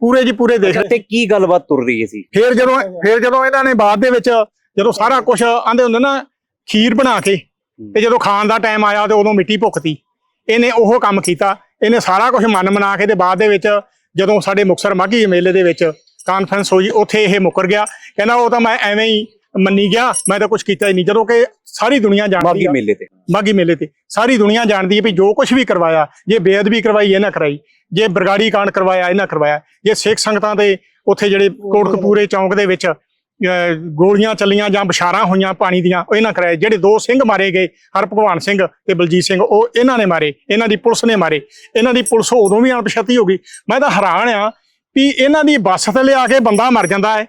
S3: ਪੂਰੇ ਜੀ ਪੂਰੇ ਦੇਖ ਰਹੇ
S2: ਤੇ ਕੀ ਗੱਲਬਾਤ ਤੁਰ ਰਹੀ ਸੀ?
S3: ਫਿਰ ਜਦੋਂ ਫਿਰ ਜਦੋਂ ਇਹਨਾਂ ਨੇ ਬਾਅਦ ਦੇ ਵਿੱਚ ਜਦੋਂ ਸਾਰਾ ਕੁਝ ਆਂਦੇ ਹੁੰਦੇ ਨਾ ਖੀਰ ਬਣਾ ਕੇ ਤੇ ਜਦੋਂ ਖਾਣ ਦਾ ਟਾਈਮ ਆਇਆ ਤੇ ਉਦੋਂ ਮਿੱਟੀ ਭੁੱਕਤੀ ਇਹਨੇ ਉਹ ਕੰਮ ਕੀਤਾ। ਇਹਨੇ ਸਾਰਾ ਕੁਝ ਮਨ ਮਨਾ ਕੇ ਤੇ ਬਾਅਦ ਦੇ ਵਿੱਚ ਜਦੋਂ ਸਾਡੇ ਮੁਕਸਰ ਮਾਘੀ ਮੇਲੇ ਦੇ ਵਿੱਚ ਕਾਨਫਰੰਸ ਹੋਈ ਉੱਥੇ ਇਹ ਮੁੱਕਰ ਗਿਆ। ਕਹਿੰਦਾ ਉਹ ਤਾਂ ਮੈਂ ਐਵੇਂ ਹੀ ਮੰਨੀ ਗਿਆ ਮੈਂ ਤਾਂ ਕੁਝ ਕੀਤਾ ਹੀ ਨਹੀਂ। ਜਦੋਂ ਕਿ ਸਾਰੀ ਦੁਨੀਆ ਜਾਣਦੀ
S2: ਮਾਗੀ
S3: ਆ।
S2: ਮੇਲੇ ਤੇ।
S3: ਮਾਗੀ ਮੇਲੇ ਤੇ। ਸਾਰੀ ਦੁਨੀਆ ਜਾਣਦੀ ਹੈ ਵੀ ਜੋ ਕੁਝ ਵੀ ਕਰਵਾਇਆ ਜੇ ਬੇਅਦਬੀ ਕਰਵਾਈ ਇਹ ਨਾ ਕਰਾਈ। ਜੇ ਬਰਗਾੜੀ ਕਾਂਡ ਕਰਵਾਇਆ ਇਹ ਨਾ ਕਰਵਾਇਆ। ਜੇ ਸਿੱਖ ਸੰਗਤਾਂ ਦੇ ਉੱਥੇ ਜਿਹੜੇ ਕੋਟਕਪੂਰੇ ਚੌਂਕ ਦੇ ਵਿੱਚ ਗੋਲੀਆਂ ਚੱਲੀਆਂ ਜਾਂ ਬਸ਼ਾਰਾਂ ਹੋਈਆਂ ਪਾਣੀ ਦੀਆਂ ਉਹ ਇਹਨਾਂ ਕਰਾਏ। ਜਿਹੜੇ ਦੋ ਸਿੰਘ ਮਾਰੇ ਗਏ ਹਰਭਗਵਾਨ ਸਿੰਘ ਤੇ ਬਲਜੀਤ ਸਿੰਘ ਉਹ ਇਹਨਾਂ ਨੇ ਮਾਰੇ। ਇਹਨਾਂ ਦੀ ਪੁਲਿਸ ਨੇ ਮਾਰੇ। ਇਹਨਾਂ ਦੀ ਪੁਲਿਸ ਉਦੋਂ ਵੀ ਅਣਪਛਾਤੀ ਹੋ ਗਈ। ਮੈਂ ਤਾਂ ਹੈਰਾਨ ਆ ਵੀ ਇਹਨਾਂ ਦੀ ਬੱਸ ਥੱਲੇ ਆ ਕੇ ਬੰਦਾ ਮਰ ਜਾਂਦਾ ਹੈ।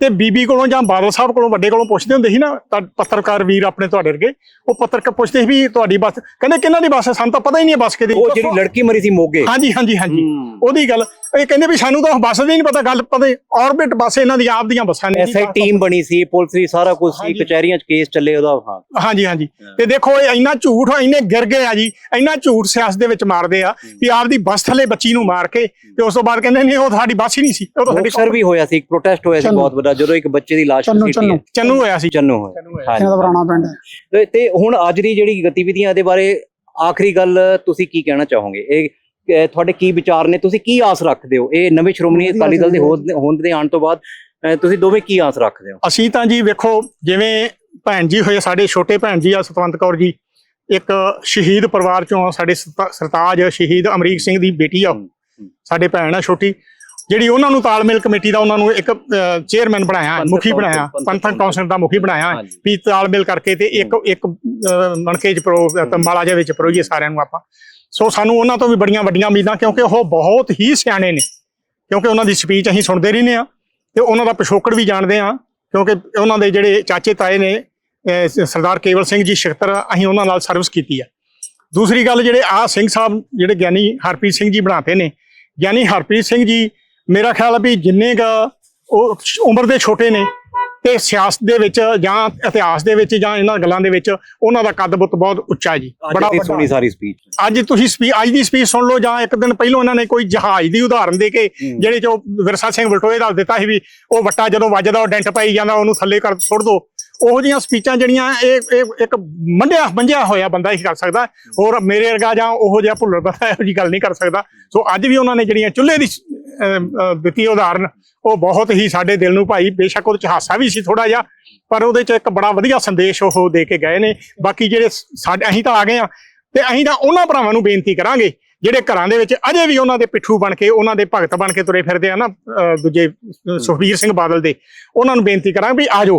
S3: ਤੇ ਬੀਬੀ ਕੋਲੋਂ ਜਾਂ ਬਾਦਲ ਸਾਹਿਬ ਕੋਲੋਂ ਵੱਡੇ ਕੋਲੋਂ ਪੁੱਛਦੇ ਹੁੰਦੇ ਸੀ ਨਾ ਤਾਂ ਪੱਤਰਕਾਰ ਵੀਰ ਆਪਣੇ ਤੁਹਾਡੇ ਵਰਗੇ ਉਹ ਪੱਤਰਕਾਰ ਪੁੱਛਦੇ ਸੀ ਵੀ ਤੁਹਾਡੀ ਬੱਸ ਕਹਿੰਦੇ ਕਿਹਨਾਂ ਦੀ ਬੱਸ ਹੈ? ਸਾਨੂੰ ਤਾਂ ਪਤਾ ਹੀ ਨਹੀਂ ਹੈ ਬੱਸ ਕਿਹਦੀ।
S2: ਉਹ ਜਿਹੜੀ ਲੜਕੀ ਮਰੀ ਸੀ ਮੋਗੇ।
S3: ਹਾਂਜੀ ਹਾਂਜੀ ਹਾਂਜੀ। ਉਹਦੀ ਗੱਲ ਇਹ ਕਹਿੰਦੇ ਵੀ ਸਾਨੂੰ ਤਾਂ ਬੱਸ ਦੀ ਨਹੀਂ ਪਤਾ ਗੱਲ ਪਤਾ ਆਰਬਿਟ ਬੱਸ ਇਹਨਾਂ ਦੀ ਆਪ ਦੀਆਂ ਬੱਸਾਂ ਨੇ।
S2: ਐਸਆਈ ਟੀਮ ਬਣੀ ਸੀ ਪੁਲਿਸ ਦੀ ਸਾਰਾ ਕੁਝ ਸੀ। ਕਚਹਿਰੀਆਂ 'ਚ ਕੇਸ ਚੱਲੇ ਉਹਦਾ ਹਾਂ।
S3: ਹਾਂਜੀ ਹਾਂਜੀ। ਤੇ ਦੇਖੋ ਇਹ ਇੰਨਾ ਝੂਠ ਇੰਨੇ ਗਿਰ ਗਏ ਆ ਜੀ ਇੰਨਾ ਝੂਠ ਸਿਆਸਤ ਦੇ ਵਿੱਚ ਮਾਰਦੇ ਆ ਵੀ ਆਪਦੀ ਬੱਸ ਥੱਲੇ ਬੱਚੀ ਨੂੰ ਮਾਰ ਕੇ ਤੇ ਉਸ ਤੋਂ ਬਾਅਦ ਕਹਿੰਦੇ ਨਹੀਂ ਉਹ ਸਾਡੀ ਬੱਸ ਹੀ ਨਹੀਂ ਸੀ ਉਹ ਤਾਂ ਸਾਡੀ
S2: ਮੁਕਤਸਰ ਵੀ ਹੋਇਆ ਸੀ ਇੱਕ ਪ੍ਰੋਟੈਸਟ ਹੋਇਆ ਸੀ। ਬਹੁਤ ਵੱਡਾ ਜਦੋਂ ਇੱਕ ਬੱਚੇ ਦੀ ਲਾਸ਼
S1: ਚੰਨੂ, ਚੰਨੂ।
S3: ਚੰਨੂ ਹੋਇਆ ਸੀ।
S2: ਚੰਨੂ ਹੋਇਆ।
S1: ਇਹਨਾਂ ਦਾ ਪੁਰਾਣਾ ਪਿੰਡ ਹੈ।
S2: ਤੇ- ਤੇ ਹੁਣ ਅੱਜ ਦੀ ਜਿਹੜੀ ਗਤੀਵਿਧੀਆਂ ਦੇ ਬਾਰੇ ਆਖਰੀ ਗੱਲ ਤੁਸੀਂ ਕੀ ਕਹਿਣਾ ਚਾਹੋਗੇ? ਇਹ ਤੁਹਾਡੇ ਕੀ ਵਿਚਾਰ ਨੇ? ਤੁਸੀਂ ਕੀ ਆਸ ਰੱਖਦੇ ਹੋ? ਇਹ ਨਵੇਂ ਸ਼੍ਰੋਮਣੀ ਅਕਾਲੀ ਦਲ ਦੇ ਹੋਂਦ ਹੋਂਦ ਦੇ ਆਉਣ ਤੋਂ ਬਾਅਦ ਅਹ, ਤੁਸੀਂ ਦੋਵੇਂ ਕੀ ਆਸ ਰੱਖਦੇ ਹੋ?
S3: ਅਸੀਂ ਤਾਂ ਜੀ ਵੇਖੋ ਜਿਵੇਂ ਭੈਣ ਜੀ ਹੋਏ ਸਾਡੇ ਛੋਟੇ ਭੈਣ ਜੀ ਆ ਸਤਵੰਤ ਕੌਰ ਜੀ ਇੱਕ ਸ਼ਹੀਦ ਪਰਿਵਾਰ ਚੋਂ ਆ, ਸਾਡੇ ਸਰਤਾ- ਸਰਤਾਜ ਸ਼ਹੀਦ ਅਮਰੀਕ ਸਿੰਘ ਦੀ ਬੇਟੀ ਆ ਉਹ। ਸਾਡੇ ਭੈਣ ਆ ਛੋਟੀ। ਜਿਹੜੀ ਉਹਨਾਂ ਨੂੰ ਤਾਲਮੇਲ ਕਮੇਟੀ ਦਾ ਉਹਨਾਂ ਨੂੰ ਇੱਕ ਚੇਅਰਮੈਨ ਬਣਾਇਆ ਮੁਖੀ ਬਣਾਇਆ
S2: ਪੰਥਕ ਕੌਂਸਲ।
S3: ਦਾ ਮੁਖੀ ਬਣਾਇਆ। ਵੀ ਤਾਲਮੇਲ ਕਰਕੇ ਤੇ ਇੱਕ ਇੱਕ ਮਣਕੇ ਚ ਪਰੋ ਮਾਲਾ ਦੇ ਵਿੱਚ ਪਰੋਈਏ ਸਾਰਿਆਂ ਨੂੰ ਆਪਾਂ। ਸੋ ਸਾਨੂੰ ਉਹਨਾਂ ਤੋਂ ਵੀ ਬੜੀਆਂ ਵੱਡੀਆਂ ਉਮੀਦਾਂ ਕਿਉਂਕਿ ਉਹ ਬਹੁਤ ਹੀ ਸਿਆਣੇ ਨੇ। ਕਿਉਂਕਿ ਉਹਨਾਂ ਦੀ ਸਪੀਚ ਅਸੀਂ ਸੁਣਦੇ ਰਹਿੰਦੇ ਆ ਤੇ ਉਹਨਾਂ ਦਾ ਪਿਛੋਕੜ ਵੀ ਜਾਣਦੇ ਆ ਕਿਉਂਕਿ ਉਹਨਾਂ ਦੇ ਜਿਹੜੇ ਚਾਚੇ ਤਾਏ ਨੇ ਸਰਦਾਰ ਕੇਵਲ ਸਿੰਘ ਜੀ ਸ਼ਿਖਤਰ ਅਸੀਂ ਉਹਨਾਂ ਨਾਲ ਸਰਵਿਸ ਕੀਤੀ ਆ। ਦੂਸਰੀ ਗੱਲ ਜਿਹੜੇ ਆ ਸਿੰਘ ਸਾਹਿਬ ਜਿਹੜੇ ਗਿਆਨੀ ਹਰਪ੍ਰੀਤ ਸਿੰਘ ਜੀ ਬਣਾਤੇ ਨੇ ਗਿਆਨੀ ਹਰਪ੍ਰੀਤ ਸਿੰਘ ਜੀ ਮੇਰਾ ਖਿਆਲ ਵੀ ਜਿੰਨੇ ਕ ਉਹ ਉਮਰ ਦੇ ਛੋਟੇ ਨੇ ਤੇ ਸਿਆਸਤ ਦੇ ਵਿੱਚ ਜਾਂ ਇਤਿਹਾਸ ਦੇ ਵਿੱਚ ਜਾਂ ਇਹਨਾਂ ਗੱਲਾਂ ਦੇ ਵਿੱਚ ਉਹਨਾਂ ਦਾ ਕੱਦ ਬੁੱਤ ਬਹੁਤ ਉੱਚਾ ਜੀ।
S2: ਬੜਾ। ਸੋਹਣੀ ਸਾਰੀ ਸਪੀਚ
S3: ਅੱਜ ਤੁਸੀਂ ਸਪੀ ਅੱਜ ਦੀ ਸਪੀਚ ਸੁਣ ਲਓ ਜਾਂ ਇੱਕ ਦਿਨ ਪਹਿਲਾਂ ਇਹਨਾਂ ਨੇ ਕੋਈ ਜਹਾਜ਼ ਦੀ ਉਦਾਹਰਨ ਦੇ ਕੇ। ਜਿਹੜੇ ਜੋ ਵਿਰਸਾ ਸਿੰਘ ਵਲਟੋਏ ਦਾ ਦਿੱਤਾ ਸੀ ਵੀ ਉਹ ਵੱਟਾ ਜਦੋਂ ਵੱਜਦਾ ਉਹ ਡੈਂਟ ਪਾਈ ਜਾਂਦਾ ਉਹਨੂੰ ਥੱਲੇ ਕਰ ਸੁੱਟ ਦੋ। ਉਹੋ ਜਿਹੀਆਂ ਸਪੀਚਾਂ ਜਿਹੜੀਆਂ ਇਹ ਇਹ ਇੱਕ ਮੰਡਿਆ ਮੰਜਿਆ ਹੋਇਆ ਬੰਦਾ ਹੀ ਕਰ ਸਕਦਾ। ਹੋਰ ਮੇਰੇ ਵਰਗਾ ਜਾਂ ਉਹੋ ਜਿਹਾ ਭੁੱਲਰ ਬੰਦਾ ਇਹੋ ਜੀ ਗੱਲ ਨਹੀਂ ਕਰ ਸਕਦਾ। ਸੋ ਅੱਜ ਵੀ ਉਹਨਾਂ ਨੇ ਜਿਹੜੀਆਂ ਚੁੱਲ੍ਹੇ ਦੀ ਦਿੱਤੀ ਉਦਾਹਰਨ। ਉਹ ਬਹੁਤ ਹੀ ਸਾਡੇ ਦਿਲ ਨੂੰ ਭਾਈ ਬੇਸ਼ੱਕ ਉਹਦੇ ਚ ਹਾਸਾ ਵੀ ਸੀ ਥੋੜਾ ਜਿਹਾ ਪਰ ਉਹਦੇ ਚ ਇੱਕ ਬੜਾ ਵਧੀਆ ਸੰਦੇਸ਼ ਉਹ ਦੇ ਕੇ ਗਏ ਨੇ। ਬਾਕੀ ਜਿਹੜੇ ਸਾਡੇ ਅਸੀਂ ਤਾਂ ਆ ਗਏ ਆ ਤੇ ਅਸੀਂ ਤਾਂ ਉਹਨਾਂ ਭਰਾਵਾਂ ਨੂੰ ਬੇਨਤੀ ਕਰਾਂਗੇ ਜਿਹੜੇ ਘਰਾਂ ਦੇ ਵਿੱਚ ਅਜੇ ਵੀ ਉਹਨਾਂ ਦੇ ਪਿੱਠੂ ਬਣ ਕੇ ਉਹਨਾਂ ਦੇ ਭਗਤ ਬਣ ਕੇ ਤੁਰੇ ਫਿਰਦੇ ਆ ਨਾ ਦੂਜੇ ਸੁਖਬੀਰ ਸਿੰਘ ਬਾਦਲ ਦੇ। ਉਹਨਾਂ ਨੂੰ ਬੇਨਤੀ ਕਰਾਂਗੇ ਵੀ ਆਜੋ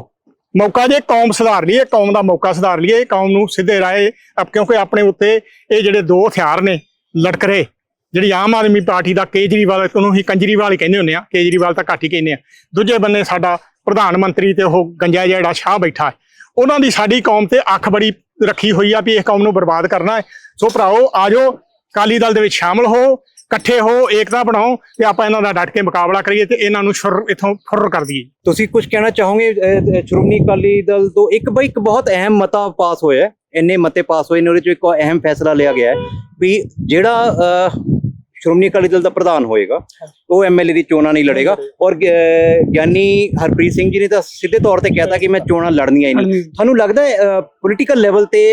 S3: ਮੌਕਾ ਜੇ ਕੌਮ ਸੁਧਾਰ ਲਈਏ ਕੌਮ ਦਾ ਮੌਕਾ ਸੁਧਾਰ ਲਈਏ ਕੌਮ ਨੂੰ ਸਿੱਧੇ ਰਾਏ ਕਿਉਂਕਿ ਆਪਣੇ ਉੱਤੇ ਇਹ ਜਿਹੜੇ ਦੋ ਹਥਿਆਰ ਨੇ ਲਟਕਰੇ ਜਿਹੜੀ ਆਮ ਆਦਮੀ ਪਾਰਟੀ ਦਾ ਕੇਜਰੀਵਾਲ, ਉਹਨੂੰ ਹੀ ਕੰਜਰੀਵਾਲ ਹੀ ਕਹਿੰਦੇ ਹੁੰਦੇ ਆ ਕੇਜਰੀਵਾਲ ਤਾਂ ਘੱਟ ਹੀ ਕਹਿੰਦੇ ਆ ਦੂਜੇ ਬੰਨੇ ਸਾਡਾ ਪ੍ਰਧਾਨ ਮੰਤਰੀ ਤੇ ਉਹ ਗੰਜਾ ਜਿਹੜਾ ਸ਼ਾਹ ਬੈਠਾ ਉਹਨਾਂ ਦੀ ਸਾਡੀ ਕੌਮ ਤੇ ਅੱਖ ਬੜੀ ਰੱਖੀ ਹੋਈ ਆ ਵੀ ਇਸ ਕੌਮ ਨੂੰ ਬਰਬਾਦ ਕਰਨਾ ਹੈ। ਸੋ ਭਰਾਓ, ਆਜੋ ਕਾਲੀ ਦਲ ਦੇ ਵਿੱਚ ਸ਼ਾਮਲ ਹੋ, ਇਕੱਠੇ ਹੋ, ਏਕਤਾ ਬਣਾਓ ਤੇ ਆਪਾਂ ਇਹਨਾਂ ਦਾ ਡਟ ਕੇ ਮੁਕਾਬਲਾ ਕਰੀਏ ਤੇ ਇਹਨਾਂ ਨੂੰ ਸ਼ੁਰ ਇਥੋਂ ਫੁਰ ਕਰ ਦਈਏ।
S2: ਤੁਸੀਂ ਕੁਝ ਕਹਿਣਾ ਚਾਹੋਗੇ ਸ਼੍ਰੋਮਣੀ ਅਕਾਲੀ ਦਲ ਤੋਂ? ਇੱਕ ਬਈ, ਇੱਕ ਬਹੁਤ ਅਹਿਮ ਮਤਾ ਪਾਸ ਹੋਇਆ ਇੰਨੇ ਮਤੇ ਪਾਸ ਹੋਏ ਨੇ, ਉਹਦੇ ਚੋਂ ਇੱਕ ਅਹਿਮ ਫੈਸਲਾ ਲਿਆ ਗਿਆ ਹੈ ਵੀ ਜਿਹੜਾ ਸ਼੍ਰੋਮਣੀ ਅਕਾਲੀ ਦਲ ਦਾ ਪ੍ਰਧਾਨ ਹੋਏਗਾ ਉਹ ਐਮਐਲਏ ਦੀ ਚੋਣਾਂ ਨਹੀਂ ਲੜੇਗਾ। ਔਰ ਗਿਆਨੀ ਹਰਪ੍ਰੀਤ ਸਿੰਘ ਜੀ ਨੇ ਤਾਂ ਸਿੱਧੇ ਤੌਰ ਤੇ ਕਹਿਤਾ ਕਿ ਮੈਂ ਚੋਣਾਂ ਲੜਨੀਆਂ ਹੀ ਨਹੀਂ। ਤੁਹਾਨੂੰ ਲੱਗਦਾ ਹੈ ਪੋਲੀਟੀਕਲ ਲੈਵਲ ਤੇ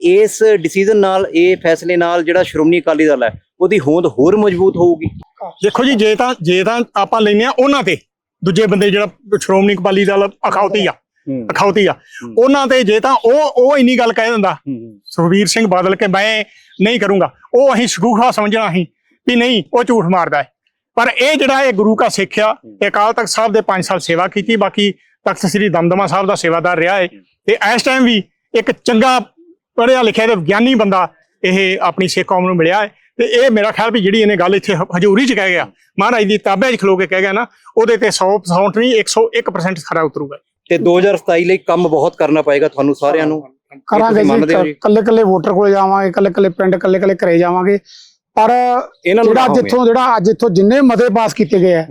S2: ਇਸ ਡਿਸੀਜਨ ਨਾਲ ਇਹ ਫੈਸਲੇ ਨਾਲ ਜਿਹੜਾ ਸ਼੍ਰੋਮਣੀ ਅਕਾਲੀ ਦਲ ਹੈ ਉਹਦੀ ਹੋਂਦ ਹੋਰ ਮਜ਼ਬੂਤ ਹੋਊਗੀ?
S3: ਦੇਖੋ ਜੀ ਜੇ ਤਾਂ ਜੇ ਤਾਂ ਆਪਾਂ ਲੈਨੇ ਆ ਉਹਨਾਂ ਤੇ ਦੂਜੇ ਬੰਦੇ ਜਿਹੜਾ ਸ਼੍ਰੋਮਣੀ ਅਕਾਲੀ ਦਲ ਅਖਾਉਤੀ ਆ ਅਖਾਉਤੀ ਆ ਉਹਨਾਂ ਤੇ ਜੇ ਤਾਂ ਉਹ ਉਹ ਇੰਨੀ ਗੱਲ ਕਹਿ ਦਿੰਦਾ ਸੁਖਬੀਰ ਸਿੰਘ ਬਾਦਲ ਕੇ ਮੈਂ ਨਹੀਂ ਕਰੂੰਗਾ ਉਹ ਅਸੀਂ ਸ਼ਗੂਫਾ ਸਮਝਣਾ ਅਸੀਂ। ਵੀ ਨਹੀਂ ਉਹ ਝੂਠ ਮਾਰਦਾ ਹੈ। ਪਰ ਇਹ ਜਿਹੜਾ ਇਹ ਗੁਰੂ ਕਾ ਸਿੱਖਿਆ ਤੇ ਅਕਾਲ ਤਖਤ ਸਾਹਿਬ ਦੇ 5 ਸਾਲ ਸੇਵਾ ਕੀਤੀ ਬਾਕੀ ਤਖਤ ਸ੍ਰੀ ਦਮਦਮਾ ਸਾਹਿਬ ਦਾ ਸੇਵਾਦਾਰ ਰਿਹਾ ਹੈ। ਤੇ ਇਸ ਟਾਈਮ ਵੀ ਇੱਕ ਚੰਗਾ ਪੜ੍ਹਿਆ ਲਿਖਿਆ ਤੇ ਵਿਗਿਆਨੀ ਬੰਦਾ ਇਹ ਆਪਣੀ ਸਿੱਖ ਕੌਮ ਨੂੰ ਮਿਲਿਆ ਹੈ। ਤੇ ਇਹ ਮੇਰਾ ਖਿਆਲ ਵੀ ਜਿਹੜੀ ਇਹਨੇ ਗੱਲ ਇੱਥੇ ਹਜ਼ੂਰੀ ਚ ਕਹਿ ਗਿਆ ਮਹਾਰਾਜ ਦੀ ਤਾਬੇ 'ਚ ਖਲੋ ਕੇ ਕਹਿ ਗਿਆ ਨਾ ਉਹਦੇ ਤੇ 100% ਨਹੀਂ 101% ਖਰਾ ਉਤਰੂਗਾ।
S2: ਤੇ 2027 ਲਈ ਕੰਮ ਬਹੁਤ ਕਰਨਾ ਪਏਗਾ ਤੁਹਾਨੂੰ ਸਾਰਿਆਂ ਨੂੰ।
S1: ਕਰਾਂਗੇ?
S2: ਜੀ
S1: ਕੱਲੇ ਕੱਲੇ ਵੋਟਰ ਕੋਲ ਜਾਵਾਂਗੇ ਕੱਲੇ ਕੱਲੇ ਪਿੰਡ ਕੱਲੇ ਕੱਲੇ ਘਰੇ ਜਾਵਾਂਗੇ। ਪਰ
S2: ਇਹਨਾਂ ਨੂੰ
S1: ਜਿਹੜਾ। ਜਿੱਥੋਂ ਜਿਹੜਾ ਅੱਜ ਇੱਥੋਂ ਜਿੰਨੇ ਮਤੇ ਪਾਸ ਕੀਤੇ ਗਏ ਆ।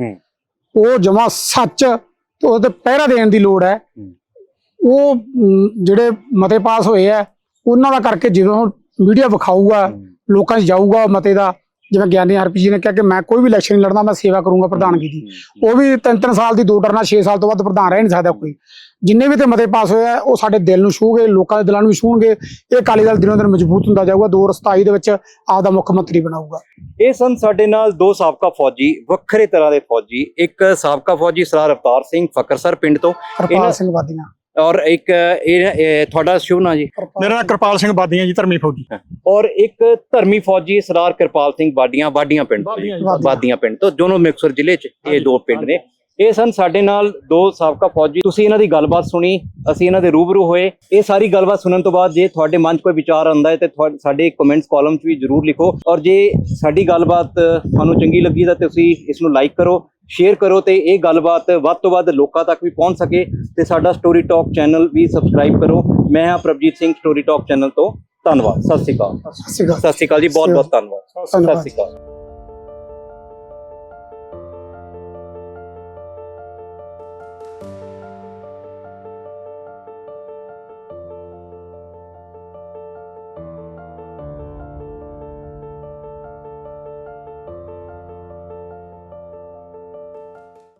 S1: ਉਹ ਜਮਾ ਸੱਚ ਤੇ ਉਹਦੇ ਪਹਿਰਾ ਦੇਣ ਦੀ ਲੋੜ ਹੈ। ਉਹ ਜਿਹੜੇ ਮਤੇ ਪਾਸ ਹੋਏ ਆ ਉਹਨਾਂ ਦਾ ਕਰਕੇ ਜਦੋਂ ਮੀਡੀਆ ਵਿਖਾਊਗਾ ਲੋਕਾਂ 'ਚ ਜਾਊਗਾ ਉਹ ਮਤੇ ਦਾ ਜਿਵੇਂ ਗਿਆਨੀ ਹਰਪੀ ਜੀ ਨੇ ਕਿਹਾ ਕਿ ਮੈਂ ਕੋਈ ਵੀ ਇਲੈਕਸ਼ਨ ਨਹੀਂ ਲੜਨਾ ਮੈਂ ਸੇਵਾ ਕਰੂੰਗਾ ਪ੍ਰਧਾਨਗੀ ਦੀ ਉਹ ਵੀ ਤਿੰਨ ਤਿੰਨ ਸਾਲ ਦੀ ਦੋ ਟਰਨਾ 6 ਸਾਲ ਤੋਂ ਵੱਧ ਪ੍ਰਧਾਨ ਰਹਿ ਨਹੀਂ ਸਕਦਾ ਕੋਈ ਜਿੰਨੇ ਵੀ ਤੇ ਮਤੇ ਪਾਸ ਹੋਏ ਆ ਉਹ ਸਾਡੇ ਦਿਲ ਨੂੰ ਛੂਹਗੇ ਲੋਕਾਂ ਦੇ ਦਿਲਾਂ ਨੂੰ ਵੀ ਛੂਹਣਗੇ। ਇਹ ਅਕਾਲੀ ਦਲ ਦਿਨੋਂ ਦਿਨ ਮਜ਼ਬੂਤ ਹੁੰਦਾ ਜਾਊਗਾ 2027 ਦੇ ਵਿੱਚ ਆਪਦਾ ਮੁੱਖ ਮੰਤਰੀ ਬਣਾਊਗਾ।
S2: ਇਹ ਸਨ ਸਾਡੇ ਨਾਲ ਦੋ ਸਾਬਕਾ ਫੌਜੀ ਵੱਖਰੇ ਤਰ੍ਹਾਂ ਦੇ ਫੌਜੀ। ਇੱਕ ਸਾਬਕਾ ਫੌਜੀ ਸਰਦਾਰ ਅਵਤਾਰ ਸਿੰਘ ਫਕਰਸਰ ਪਿੰਡ ਤੋਂ। ਇਹਨਾਂ-
S1: ਸਿੰਘ ਵਾਦੀਆਂ
S2: ਔਰ ਇੱਕ ਇਹ ਤੁਹਾਡਾ ਸ਼ੁਭ ਨਾਂ ਜੀ?
S3: ਮੇਰਾ ਨਾਮ ਕਿਰਪਾਲ ਸਿੰਘ ਬਾਦੀਆਂ ਜੀ ਧਰਮੀ ਫੌਜੀ।
S2: ਔਰ ਇੱਕ ਧਰਮੀ ਫੌਜੀ ਸਰਦਾਰ ਕਿਰਪਾਲ ਸਿੰਘ ਬਾਡੀਆਂ ਬਾਡੀਆਂ ਪਿੰਡ ਤੋਂ।
S3: ਬਾਡੀਆਂ
S2: ਪਿੰਡ ਤੋਂ ਦੋਨੋਂ ਮੁਕਤਸਰ ਜ਼ਿਲ੍ਹੇ 'ਚ ਇਹ ਦੋ ਪਿੰਡ ਨੇ। ਇਹ ਸਨ ਸਾਡੇ ਨਾਲ ਦੋ ਸਾਬਕਾ ਫੌਜੀ। ਤੁਸੀਂ ਇਹਨਾਂ ਦੀ ਗੱਲਬਾਤ ਸੁਣੀ ਅਸੀਂ ਇਹਨਾਂ ਦੇ ਰੂਬਰੂ ਹੋਏ। ਇਹ ਸਾਰੀ ਗੱਲਬਾਤ ਸੁਣਨ ਤੋਂ ਬਾਅਦ ਜੇ ਤੁਹਾਡੇ ਮਨ 'ਚ ਕੋਈ ਵਿਚਾਰ ਆਉਂਦਾ ਹੈ ਤੇ ਸਾਡੇ ਕਮੈਂਟਸ ਕਾਲਮ 'ਚ ਵੀ ਜਰੂਰ ਲਿਖੋ। ਔਰ ਜੇ ਸਾਡੀ ਗੱਲਬਾਤ ਤੁਹਾਨੂੰ ਚੰਗੀ ਲੱਗੀ ਤਾਂ ਤੁਸੀਂ ਇਸ ਨੂੰ ਲਾਈਕ ਕਰੋ ਸ਼ੇਅਰ ਕਰੋ ਤੇ ਇਹ ਗੱਲਬਾਤ ਵੱਧ ਤੋਂ ਵੱਧ ਲੋਕਾਂ ਤੱਕ ਵੀ ਪਹੁੰਚ ਸਕੇ ਤੇ ਸਾਡਾ ਸਟੋਰੀ ਟਾਕ ਚੈਨਲ ਵੀ ਸਬਸਕ੍ਰਾਈਬ ਕਰੋ। ਮੈਂ ਹਾਂ Prabhjeet Singh story talk channel ਤੋਂ ਧੰਨਵਾਦ। ਸਤਿ ਸ਼੍ਰੀ ਅਕਾਲ।
S1: ਸਤਿ ਸ਼੍ਰੀ ਅਕਾਲ।
S2: ਜੀ ਬਹੁਤ ਬਹੁਤ ਧੰਨਵਾਦ। ਸਤਿ ਸ਼੍ਰੀ ਅਕਾਲ।